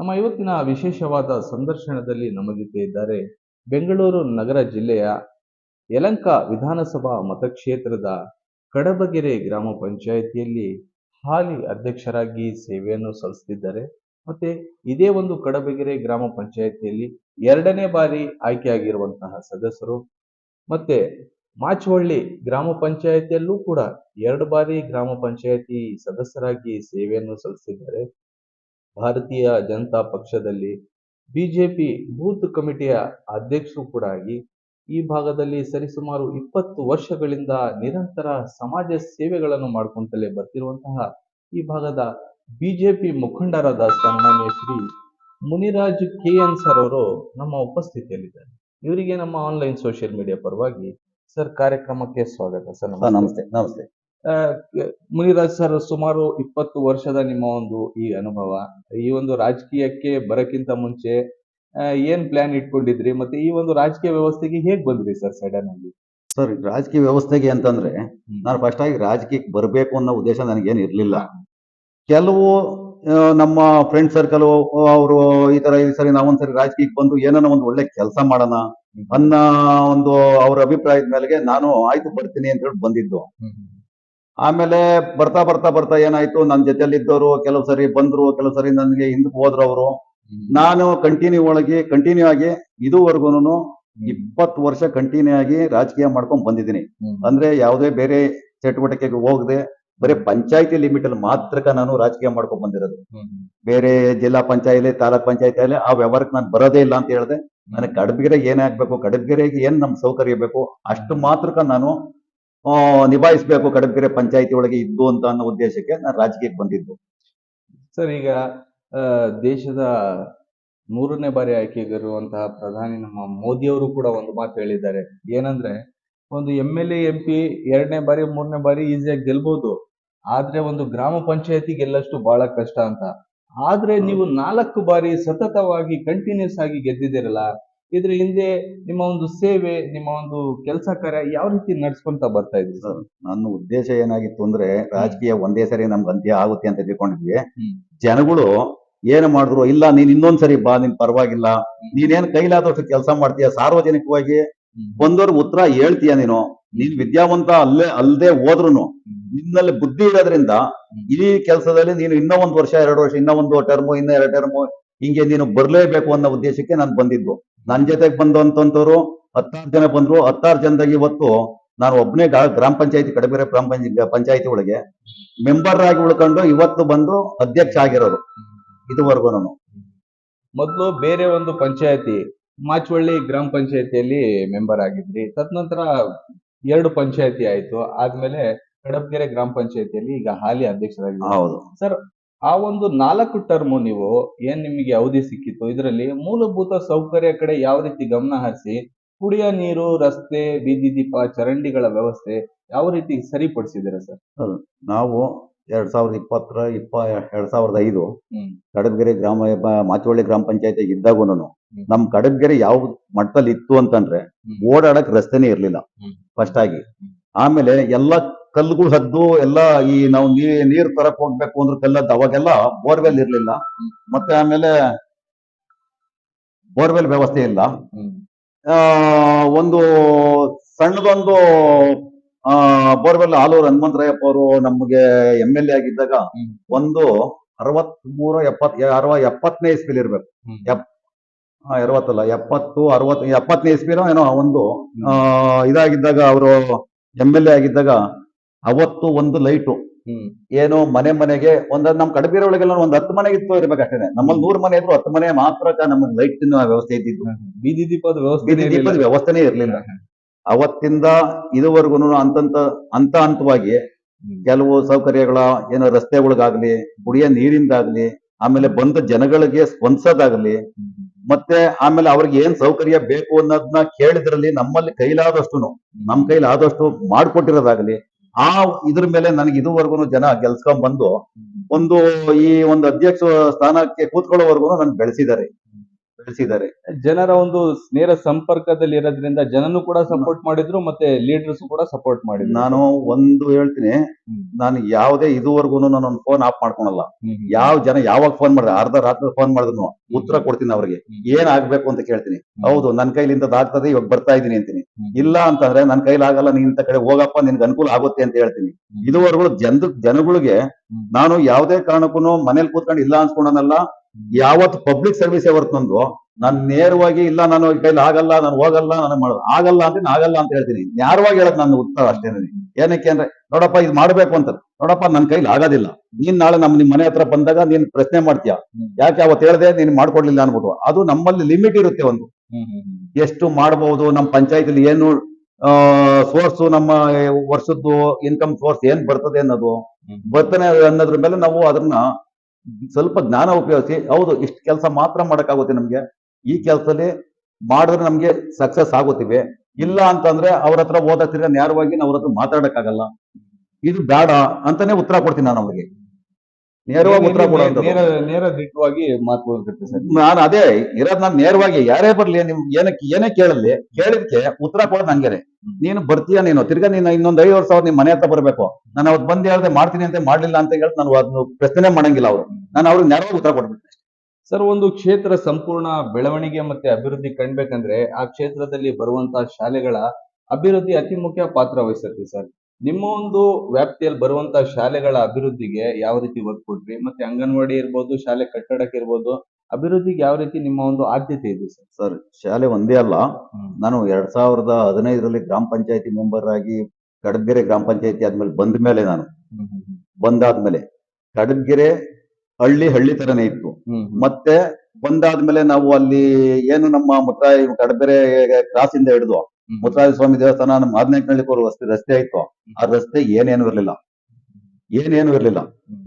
ನಮ್ಮ ಇವತ್ತಿನ ವಿಶೇಷವಾದ ಸಂದರ್ಶನದಲ್ಲಿ ನಮ್ಮ ಜೊತೆ ಇದ್ದಾರೆ ಬೆಂಗಳೂರು ನಗರ ಜಿಲ್ಲೆಯ ಯಲಂಕ ವಿಧಾನಸಭಾ ಮತಕ್ಷೇತ್ರದ ಕಡಬಗೆರೆ ಗ್ರಾಮ ಪಂಚಾಯಿತಿಯಲ್ಲಿ ಹಾಲಿ ಅಧ್ಯಕ್ಷರಾಗಿ ಸೇವೆಯನ್ನು ಸಲ್ಲಿಸುತ್ತಿದ್ದಾರೆ. ಮತ್ತೆ ಇದೇ ಒಂದು ಕಡಬಗೆರೆ ಗ್ರಾಮ ಪಂಚಾಯಿತಿಯಲ್ಲಿ ಎರಡನೇ ಬಾರಿ ಆಯ್ಕೆಯಾಗಿರುವಂತಹ ಸದಸ್ಯರು, ಮತ್ತೆ ಮಾಚವಳ್ಳಿ ಗ್ರಾಮ ಪಂಚಾಯಿತಿಯಲ್ಲೂ ಕೂಡ ಎರಡು ಬಾರಿ ಗ್ರಾಮ ಪಂಚಾಯಿತಿ ಸದಸ್ಯರಾಗಿ ಸೇವೆಯನ್ನು ಸಲ್ಲಿಸಿದ್ದಾರೆ ಭಾರತೀಯ ಜನತಾ ಪಕ್ಷದಲ್ಲಿ ಬಿಜೆಪಿ ಬೂತ್ ಕಮಿಟಿಯ ಅಧ್ಯಕ್ಷರು ಕೂಡ ಆಗಿ ಈ ಭಾಗದಲ್ಲಿ ಸರಿಸುಮಾರು ಇಪ್ಪತ್ತು ವರ್ಷಗಳಿಂದ ನಿರಂತರ ಸಮಾಜ ಸೇವೆಗಳನ್ನು ಮಾಡ್ಕೊಂತಲೇ ಬರ್ತಿರುವಂತಹ ಈ ಭಾಗದ ಬಿಜೆಪಿ ಮುಖಂಡರಾದ ಸನ್ಮಾನ್ಯ Shri Muniraj K N sir ಅವರು ನಮ್ಮ ಉಪಸ್ಥಿತಿಯಲ್ಲಿದ್ದಾರೆ. ಇವರಿಗೆ ನಮ್ಮ ಆನ್ಲೈನ್ ಸೋಷಿಯಲ್ ಮೀಡಿಯಾ ಪರವಾಗಿ ಸರ್ ಕಾರ್ಯಕ್ರಮಕ್ಕೆ ಸ್ವಾಗತ ಸರ್, ನಮಸ್ತೆ. ನಮಸ್ತೆ. ಮುನಿರಾಜ್ ಸರ್ ಸುಮಾರು ಇಪ್ಪತ್ತು ವರ್ಷದ ನಿಮ್ಮ ಒಂದು ಈ ಅನುಭವ. ಈ ಒಂದು ರಾಜಕೀಯಕ್ಕೆ ಬರಕ್ಕಿಂತ ಮುಂಚೆ ಏನ್ ಪ್ಲಾನ್ ಇಟ್ಕೊಂಡಿದ್ರಿ? ಮತ್ತೆ ಈ ಒಂದು ರಾಜಕೀಯ ವ್ಯವಸ್ಥೆಗೆ ಹೇಗ್ ಬಂದ್ರಿ ಸರ್ ಸಡನ್ ಆಗಿ? ಸರ್ ರಾಜಕೀಯ ವ್ಯವಸ್ಥೆಗೆ ಅಂತಂದ್ರೆ ನಾನು ಫಸ್ಟ್ ಆಗಿ ರಾಜಕೀಯಕ್ಕೆ ಬರಬೇಕು ಅನ್ನೋ ಉದ್ದೇಶ ನನಗೇನು ಇರಲಿಲ್ಲ. ಕೆಲವು ನಮ್ಮ ಫ್ರೆಂಡ್ ಸರ್ಕಲ್ ಅವರು ಈ ತರ ಈ ಸರಿ ನಾವೊಂದ್ಸರಿ ರಾಜಕೀಯಕ್ಕೆ ಬಂದು ಏನನ್ನ ಒಂದು ಒಳ್ಳೆ ಕೆಲಸ ಮಾಡೋಣ ಅನ್ನ ಒಂದು ಅವ್ರ ಅಭಿಪ್ರಾಯದ ಮೇಲೆ ನಾನು ಆಯ್ತು ಬರ್ತೀನಿ ಅಂತ ಹೇಳಿ ಬಂದಿದ್ದು. ಆಮೇಲೆ ಬರ್ತಾ ಬರ್ತಾ ಬರ್ತಾ ಏನಾಯ್ತು? ನನ್ನ ಜೊತೆಯಲ್ಲಿದ್ದವರು, ಕೆಲವು ಸರಿ ಬಂದ್ರು, ಕೆಲವು ಸರಿ ನನಗೆ ಹಿಂದಕ್ಕೆ ಹೋದ್ರು ನಾನು ಕಂಟಿನ್ಯೂ ಒಳಗೆ ಕಂಟಿನ್ಯೂ ಆಗಿ ಇದುವರೆಗೂ ಇಪ್ಪತ್ತು ವರ್ಷ ಕಂಟಿನ್ಯೂ ಆಗಿ ರಾಜಕೀಯ ಮಾಡ್ಕೊಂಡ್ ಬಂದಿದ್ದೀನಿ. ಅಂದ್ರೆ ಯಾವುದೇ ಬೇರೆ ಚಟುವಟಿಕೆಗೆ ಹೋಗದೆ, ಬರೀ ಪಂಚಾಯತಿ ಲಿಮಿಟ್ ಅಲ್ಲಿ ಮಾತ್ರ ನಾನು ರಾಜಕೀಯ ಮಾಡ್ಕೊಂಡ್ ಬಂದಿರೋದು. ಬೇರೆ ಜಿಲ್ಲಾ ಪಂಚಾಯತಿ, ತಾಲೂಕ್ ಪಂಚಾಯತಿಯಲ್ಲಿ ಆ ವ್ಯವಹಾರಕ್ಕೆ ನಾನು ಬರೋದೇ ಇಲ್ಲ ಅಂತ ಹೇಳಿದೆ. ನನಗೆ ಕಡಬಿಗೆರೆ ಏನೇ ಆಗ್ಬೇಕು, ಕಡಬಿಗೆರೆಗೆ ಏನ್ ನಮ್ ಸೌಕರ್ಯ ಬೇಕು, ಅಷ್ಟು ಮಾತ್ರಕ ನಾನು ನಿಭಾಯಿಸ್ಬೇಕು ಕಡಬಕೆರೆ ಪಂಚಾಯತಿ ಒಳಗೆ ಇದ್ದು ಅಂತ ಅನ್ನೋ ಉದ್ದೇಶಕ್ಕೆ ನಾನು ರಾಜಕೀಯಕ್ಕೆ ಬಂದಿದ್ದು. ಸರ್ ಈಗ ಆ, ದೇಶದ ಮೂರನೇ ಬಾರಿ ಆಯ್ಕೆಗಿರುವಂತಹ ಪ್ರಧಾನಿ ನಮ್ಮ ಮೋದಿ ಅವರು ಕೂಡ ಒಂದು ಮಾತು ಹೇಳಿದ್ದಾರೆ. ಏನಂದ್ರೆ ಒಂದು ಎಂ ಎಲ್ ಎಂ ಪಿ ಎರಡನೇ ಬಾರಿ ಮೂರನೇ ಬಾರಿ ಈಸಿಯಾಗಿ ಗೆಲ್ಬಹುದು ಆದ್ರೆ ಒಂದು ಗ್ರಾಮ ಪಂಚಾಯತಿ ಗೆಲ್ಲಷ್ಟು ಬಹಳ ಕಷ್ಟ ಅಂತ. ಆದ್ರೆ ನೀವು ನಾಲ್ಕು ಬಾರಿ ಸತತವಾಗಿ ಕಂಟಿನ್ಯೂಸ್ ಆಗಿ ಗೆದ್ದಿದ್ದೀರಲ್ಲ ಇದ್ರ ಹಿಂದೆ ನಿಮ್ಮ ಒಂದು ಸೇವೆ ನಿಮ್ಮ ಒಂದು ಕೆಲಸ ಕಾರ್ಯ ಯಾವ ರೀತಿ ನಡ್ಸ್ಕೊಂತ ಬರ್ತಾ ಇದ್ರಿ ಸರ್? ನನ್ನ ಉದ್ದೇಶ ಏನಾಗಿತ್ತು ಅಂದ್ರೆ ರಾಜಕೀಯ ಒಂದೇ ಸರಿ ನಮ್ಗೆ ಅಂತ್ಯ ಆಗುತ್ತೆ ಅಂತ ತಿಳ್ಕೊಂಡಿದ್ವಿ. ಜನಗಳು ಏನು ಮಾಡಿದ್ರು ಇಲ್ಲ ನೀನ್ ಇನ್ನೊಂದ್ಸರಿ ಬಾ ನಿನ್ ಪರವಾಗಿಲ್ಲ. ನೀನೇನ್ ಕೈಲಾದಷ್ಟು ಕೆಲಸ ಮಾಡ್ತೀಯ ಸಾರ್ವಜನಿಕವಾಗಿ ಬಂದವ್ರ ಉತ್ತರ ಹೇಳ್ತೀಯ ನೀನು? ನೀನ್ ವಿದ್ಯಾವಂತ ಅಲ್ಲೇ ಅಲ್ಲದೆ ಹೋದ್ರು ನಿನ್ನಲ್ಲಿ ಬುದ್ಧಿ ಇರೋದ್ರಿಂದ ಈ ಕೆಲಸದಲ್ಲಿ ನೀನು ಇನ್ನೊಂದು ಒಂದ್ ವರ್ಷ ಎರಡು ವರ್ಷ ಇನ್ನೊಂದು ಒಂದು ಟರ್ಮು ಇನ್ನೂ ಎರಡು ಟರ್ಮು ಹಿಂಗೆ ನೀನು ಬರ್ಲೇಬೇಕು ಅನ್ನೋ ಉದ್ದೇಶಕ್ಕೆ ನಾನು ಬಂದಿದ್ದು. ನನ್ ಜೊತೆಗೆ ಬಂದಂತವ್ರು ಹತ್ತಾರು ಜನ ಬಂದ್ರು. ಹತ್ತಾರು ಜನದಾಗ ಇವತ್ತು ನಾನು ಒಬ್ಬನೇ ಗ್ರಾಮ ಪಂಚಾಯತಿ ಕಡಬೇರೆ ಗ್ರಾಮ ಪಂಚಾಯತಿ ಪಂಚಾಯತಿ ಒಳಗೆ ಮೆಂಬರ್ ಆಗಿ ಉಳ್ಕೊಂಡು ಇವತ್ತು ಬಂದು ಅಧ್ಯಕ್ಷ ಆಗಿರೋರು. ಇದುವರೆಗೂ ನಾನು ಮೊದಲು ಬೇರೆ ಒಂದು ಪಂಚಾಯತಿ ಮಾಚವಳ್ಳಿ ಗ್ರಾಮ ಪಂಚಾಯತಿಯಲ್ಲಿ ಮೆಂಬರ್ ಆಗಿದ್ರಿ. ತದನಂತರ ಎರಡು ಪಂಚಾಯತಿ ಆಯ್ತು. ಆದ್ಮೇಲೆ ಕಡಬ್ಗೆರೆ ಗ್ರಾಮ ಪಂಚಾಯತಿಯಲ್ಲಿ ಈಗ ಹಾಲಿ ಅಧ್ಯಕ್ಷರಾಗಿದ್ದಾರೆ. ಹೌದು. ಸರ್ ಆ ಒಂದು ನಾಲ್ಕು ಟರ್ಮು ನೀವು ಏನ್ ನಿಮಗೆ ಅವಧಿ ಸಿಕ್ಕಿತ್ತು? ಇದರಲ್ಲಿ ಮೂಲಭೂತ ಸೌಕರ್ಯ ಕಡೆ ಯಾವ ರೀತಿ ಗಮನ ಹರಿಸಿ ಕುಡಿಯ ನೀರು ರಸ್ತೆ ಬೀದಿ ದೀಪ ಚರಂಡಿಗಳ ವ್ಯವಸ್ಥೆ ಯಾವ ರೀತಿ ಸರಿಪಡಿಸಿದ್ದೀರಾ ಸರ್? ನಾವು ಎರಡ್ ಸಾವಿರದ ಇಪ್ಪತ್ತರ ಇಪ್ಪ ಎರಡ್ ಸಾವಿರದ ಐದು ಕಡದ್ಗೆರೆ ಕಡಬಗೆರೆ ಗ್ರಾಮ ಮಾಚವಳ್ಳಿ ಗ್ರಾಮ ಪಂಚಾಯತಿ ಇದ್ದಾಗೂನು ನಮ್ ಕಡದ್ಗೆರೆ ಯಾವ ಮಟ್ಟದಲ್ಲಿ ಇತ್ತು ಅಂತಂದ್ರೆ. ಓಡಾಡಕ್ ರಸ್ತೆನೇ ಇರ್ಲಿಲ್ಲ ಫಸ್ಟ್ ಆಗಿ. ಆಮೇಲೆ ಎಲ್ಲಾ ಕಲ್ಲುಗಳು ಹದ್ದು ಎಲ್ಲಾ ಈ ನಾವು ನೀರ್ ತರಕ್ ಹೋಗ್ಬೇಕು ಅಂದ್ರೆ ಕಲ್ಲದ್ದು ಅವಾಗೆಲ್ಲ ಬೋರ್ವೆಲ್ ಇರ್ಲಿಲ್ಲ. ಮತ್ತೆ ಆಮೇಲೆ ಬೋರ್ವೆಲ್ ವ್ಯವಸ್ಥೆ ಇಲ್ಲ. ಆ, ಒಂದು ಸಣ್ಣದೊಂದು ಆ ಬೋರ್ವೆಲ್ ಆಲೂರು ಹನುಮಂತರಾಯಪ್ಪ ಅವರು ನಮಗೆ ಎಂ ಎಲ್ ಎ ಆಗಿದ್ದಾಗ ಒಂದು ಅರವತ್ ಮೂರು ಎಪ್ಪತ್ ಅರವ ಎಪ್ಪತ್ತನೇ ಇಸ್ಪಿಲಿ ಇರ್ಬೇಕು. ಎಪ್ ಅರವತ್ತಲ್ಲ ಎಪ್ಪತ್ತು ಅರವತ್ ಎಪ್ಪತ್ತನೇ ಇಸ್ಪಿನೋ ಏನೋ ಒಂದು ಆ, ಇದಾಗಿದ್ದಾಗ ಅವರು ಎಂ ಎಲ್ ಎ ಆಗಿದ್ದಾಗ ಅವತ್ತು ಒಂದು ಲೈಟು. ಏನೋ ಮನೆ ಮನೆಗೆ ಒಂದ್ ನಮ್ ಕಡಬೀರ ಒಳಗೆಲ್ಲ ಒಂದ್ ಹತ್ತು ಮನೆಗೆ ಇತ್ತು ಇರ್ಬೇಕಷ್ಟೇ ನಮ್ಮಲ್ಲಿ ನೂರ್ ಮನೆ ಇದ್ರು ಹತ್ತು ಮನೆ ಮಾತ್ರ ನಮ್ಗೆ ಲೈಟ್ ವ್ಯವಸ್ಥೆ ಇದ್ದಿದ್ದು. ಬೀದಿ ದೀಪದ ವ್ಯವಸ್ಥೆ ಬೀದಿ ದೀಪದ ವ್ಯವಸ್ಥೆನೇ ಇರ್ಲಿಲ್ಲ. ಅವತ್ತಿಂದ ಇದುವರೆಗೂ ಅಂತಂತ ಹಂತ ಹಂತವಾಗಿ ಕೆಲವು ಸೌಕರ್ಯಗಳ ಏನೋ ರಸ್ತೆಗಳಿಗಾಗ್ಲಿ ಕುಡಿಯೋ ನೀರಿಂದಾಗ್ಲಿ ಆಮೇಲೆ ಬಂದ ಜನಗಳಿಗೆ ಸ್ಪಂದಿಸೋದಾಗ್ಲಿ ಮತ್ತೆ ಆಮೇಲೆ ಅವ್ರಿಗೆ ಏನ್ ಸೌಕರ್ಯ ಬೇಕು ಅನ್ನೋದನ್ನ ಕೇಳಿದ್ರಲ್ಲಿ ನಮ್ಮಲ್ಲಿ ಕೈಲಾದಷ್ಟು ನಮ್ ಕೈಲಾದಷ್ಟು ಮಾಡ್ಕೊಟ್ಟಿರೋದಾಗ್ಲಿ ಆ ಇದ್ರ ಮೇಲೆ ನನಗೆ ಇದುವರೆಗೂ ಜನ ಗೆಲ್ಸ್ಕೊಂಡ್ ಬಂದು ಒಂದು ಈ ಒಂದು ಅಧ್ಯಕ್ಷ ಸ್ಥಾನಕ್ಕೆ ಕೂತ್ಕೊಳ್ಳೋವರೆಗೂ ನನ್ ಬೆಳೆಸಿದ್ದಾರೆ. ಬೆಳೆಸಿದ್ದಾರೆ ಜನರ ಒಂದು ನೇರ ಸಂಪರ್ಕದಲ್ಲಿ ಇರೋದ್ರಿಂದ ಜನನು ಕೂಡ ಸಪೋರ್ಟ್ ಮಾಡಿದ್ರು ಮತ್ತೆ ಲೀಡರ್ಸ್ ಕೂಡ ಸಪೋರ್ಟ್ ಮಾಡಿದ್ರು ನಾನು ಒಂದು ಹೇಳ್ತೀನಿ. ನಾನು ಯಾವುದೇ ಇದುವರೆಗೂ ನಾನು ಒಂದು ಫೋನ್ ಆಫ್ ಮಾಡ್ಕೊಳಲ್ಲ. ಯಾವ ಜನ ಯಾವಾಗ ಫೋನ್ ಮಾಡಿದ್ರೆ ಅರ್ಧ ರಾತ್ರಿ ಫೋನ್ ಮಾಡಿದ್ರು ಉತ್ತರ ಕೊಡ್ತೀನಿ ಅವ್ರಿಗೆ. ಏನ್ ಆಗ್ಬೇಕು ಅಂತ ಕೇಳ್ತೀನಿ. ಹೌದು ನನ್ ಕೈಲಿಂದ ಆಗ್ತದೆ ಇವಾಗ ಬರ್ತಾ ಇದೀನಿ ಅಂತೀನಿ. ಇಲ್ಲ ಅಂತಂದ್ರೆ ನನ್ ಕೈಲಿ ಆಗಲ್ಲ ನೀನ್ ಇಂತ ಕಡೆ ಹೋಗಪ್ಪ ನಿನ್ಗೆ ಅನುಕೂಲ ಆಗುತ್ತೆ ಅಂತ ಹೇಳ್ತೀನಿ ಇದುವರೆಗೂ ಜನ ಜನಗಳಿಗೆ ನಾನು ಯಾವುದೇ ಕಾರಣಕ್ಕೂ ಮನೇಲಿ ಕೂತ್ಕೊಂಡು ಇಲ್ಲ ಅನ್ಸ್ಕೊಳನಲ್ಲ ಯಾವತ್ತು ಪಬ್ಲಿಕ್ ಸರ್ವಿಸ್ ಹೊರತು ನಂದು ನಾನು ನೇರವಾಗಿ ಇಲ್ಲ, ನಾನು ಕೈಲಿ ಆಗಲ್ಲ, ನಾನು ಹೋಗಲ್ಲ, ನಾನು ಮಾಡೋದು ಆಗಲ್ಲ ಅಂತ ಆಗಲ್ಲ ಅಂತ ಹೇಳ್ತೀನಿ. ನೇರವಾಗಿ ಹೇಳದ್ ನನ್ನ ಉತ್ತರ ಅಷ್ಟೇ ಏನಕ್ಕೆ ಅಂದ್ರೆ, ನೋಡಪ್ಪ ಇದು ಮಾಡ್ಬೇಕು ಅಂತ ನೋಡಪ್ಪ ನನ್ನ ಕೈಲಿ ಆಗೋದಿಲ್ಲ. ನೀನ್ ನಾಳೆ ನಮ್ಮ ನಿಮ್ ಮನೆ ಹತ್ರ ಬಂದಾಗ ನೀನ್ ಪ್ರಶ್ನೆ ಮಾಡ್ತೀಯ. ಯಾಕೆ ಅವತ್ತು ಹೇಳ್ದೆ ನೀನ್ ಮಾಡ್ಕೊಡ್ಲಿಲ್ಲ ಅನ್ಬಿಟ್ಟು ಅದು ನಮ್ಮಲ್ಲಿ ಲಿಮಿಟ್ ಇರುತ್ತೆ ಒಂದು. ಎಷ್ಟು ಮಾಡಬಹುದು ನಮ್ಮ ಪಂಚಾಯತಿಲಿ ಏನು ಸೋರ್ಸ್ ನಮ್ಮ ವರ್ಷದ್ದು ಇನ್ಕಮ್ ಸೋರ್ಸ್ ಏನ್ ಬರ್ತದೆ ಅನ್ನೋದು ಬರ್ತನೆ ಅನ್ನೋದ್ರ ಮೇಲೆ ನಾವು ಅದನ್ನ ಸ್ವಲ್ಪ ಜ್ಞಾನ ಉಪಯೋಗಿಸಿ, ಹೌದು, ಇಷ್ಟು ಕೆಲಸ ಮಾತ್ರ ಮಾಡೋಕ್ಕಾಗುತ್ತೆ ನಮಗೆ. ಈ ಕೆಲಸದಲ್ಲಿ ಮಾಡಿದ್ರೆ ನಮಗೆ ಸಕ್ಸಸ್ ಆಗುತ್ತೀವಿ. ಇಲ್ಲ ಅಂತಂದ್ರೆ ಅವ್ರ ಹತ್ರ ತಿರ್ಗಾ ನೇರವಾಗಿ ನಾವು ಅವ್ರ ಹತ್ರ ಮಾತಾಡಕ್ಕಾಗಲ್ಲ. ಇದು ಬೇಡ ಅಂತಾನೆ ಉತ್ತರ ಕೊಡ್ತೀನಿ ನಾನು ಅವ್ರಿಗೆ. ನೇರವಾಗಿ ಉತ್ತರ ನೇರ ನೇರ ದಿಟ್ಟವಾಗಿ ಸರ್. ನಾನು ಅದೇ ಇರೋದ್ ನಾನು ನೇರವಾಗಿ ಯಾರೇ ಬರ್ಲಿ ನಿಮ್ ಏನಕ್ಕೆ ಏನೇ ಕೇಳಲಿ ಕೇಳಿದ್ಕೆ ಉತ್ತರ ಕೊಡೋದು ನಂಗೆನೆ ನೀನು ಬರ್ತೀಯ ನೀನು? ತಿರ್ಗಾ ನೀನು ಇನ್ನೊಂದ್ ಐವತ್ತು ಸಾವಿರ ನಿಮ್ ಮನೆ ಹತ್ರ ಬರ್ಬೇಕು. ನಾನು ಅವತ್ತು ಬಂದು ಹೇಳದೆ ಮಾಡ್ತೀನಿ ಅಂತ ಮಾಡ್ಲಿಲ್ಲ ಅಂತ ಹೇಳಿ ನಾನು ಅದನ್ನು ಪ್ರಶ್ನೆ ಮಾಡಂಗಿಲ್ಲ ಅವರು. ನಾನು ಅವ್ರಿಗೆ ನೇರವಾಗಿ ಉತ್ತರ ಕೊಡ್ಬಿಟ್ಟೆ ಸರ್ ಒಂದು ಕ್ಷೇತ್ರ ಸಂಪೂರ್ಣ ಬೆಳವಣಿಗೆ ಮತ್ತೆ ಅಭಿವೃದ್ಧಿ ಕಂಡ್ಬೇಕಂದ್ರೆ ಆ ಕ್ಷೇತ್ರದಲ್ಲಿ ಬರುವಂತಹ ಶಾಲೆಗಳ ಅಭಿವೃದ್ಧಿ ಅತಿ ಮುಖ್ಯ ಪಾತ್ರ ವಹಿಸುತ್ತೆ ಸರ್. ನಿಮ್ಮ ಒಂದು ವ್ಯಾಪ್ತಿಯಲ್ಲಿ ಬರುವಂತಹ ಶಾಲೆಗಳ ಅಭಿವೃದ್ಧಿಗೆ ಯಾವ ರೀತಿ ಒತ್ತು ಕೊಟ್ರಿ ಮತ್ತೆ ಅಂಗನವಾಡಿ ಇರ್ಬೋದು ಶಾಲೆ ಕಟ್ಟಡಕ್ಕೆ ಇರ್ಬೋದು ಅಭಿವೃದ್ಧಿಗೆ ಯಾವ ರೀತಿ ನಿಮ್ಮ ಒಂದು ಆದ್ಯತೆ ಇದೆ ಸರ್? ಸರ್ ಶಾಲೆ ಒಂದೇ ಅಲ್ಲ. ನಾನು ಎರಡ್ ಸಾವಿರದ ಹದಿನೈದರಲ್ಲಿ ಗ್ರಾಮ ಪಂಚಾಯತಿ ಮೆಂಬರ್ ಆಗಿ ಕಡದ್ಗೆರೆ ಗ್ರಾಮ ಪಂಚಾಯತಿ ಆದ್ಮೇಲೆ ಬಂದ ಮೇಲೆ ನಾನು. ಬಂದಾದ್ಮೇಲೆ ಕಡದ್ಗೆರೆ ಹಳ್ಳಿ ಹಳ್ಳಿ ತರನೇ ಇತ್ತು. ಮತ್ತೆ ಬಂದಾದ್ಮೇಲೆ ನಾವು ಅಲ್ಲಿ ಏನು ನಮ್ಮ ಮುತ್ತಾಯಿ ಕಡಬೆರೆ ಕ್ರಾಸ್ ಇಂದ ಹಿಡಿದು ಮುತ್ತಾಯಿ ಸ್ವಾಮಿ ದೇವಸ್ಥಾನ ನಮ್ಮ ಆದ್ನೇಕನಳ್ಳಿ ರಸ್ತೆ ರಸ್ತೆ ಆಯ್ತು ಆ ರಸ್ತೆ ಏನೇನು ಇರಲಿಲ್ಲ. ಏನೇನು ಇರಲಿಲ್ಲ.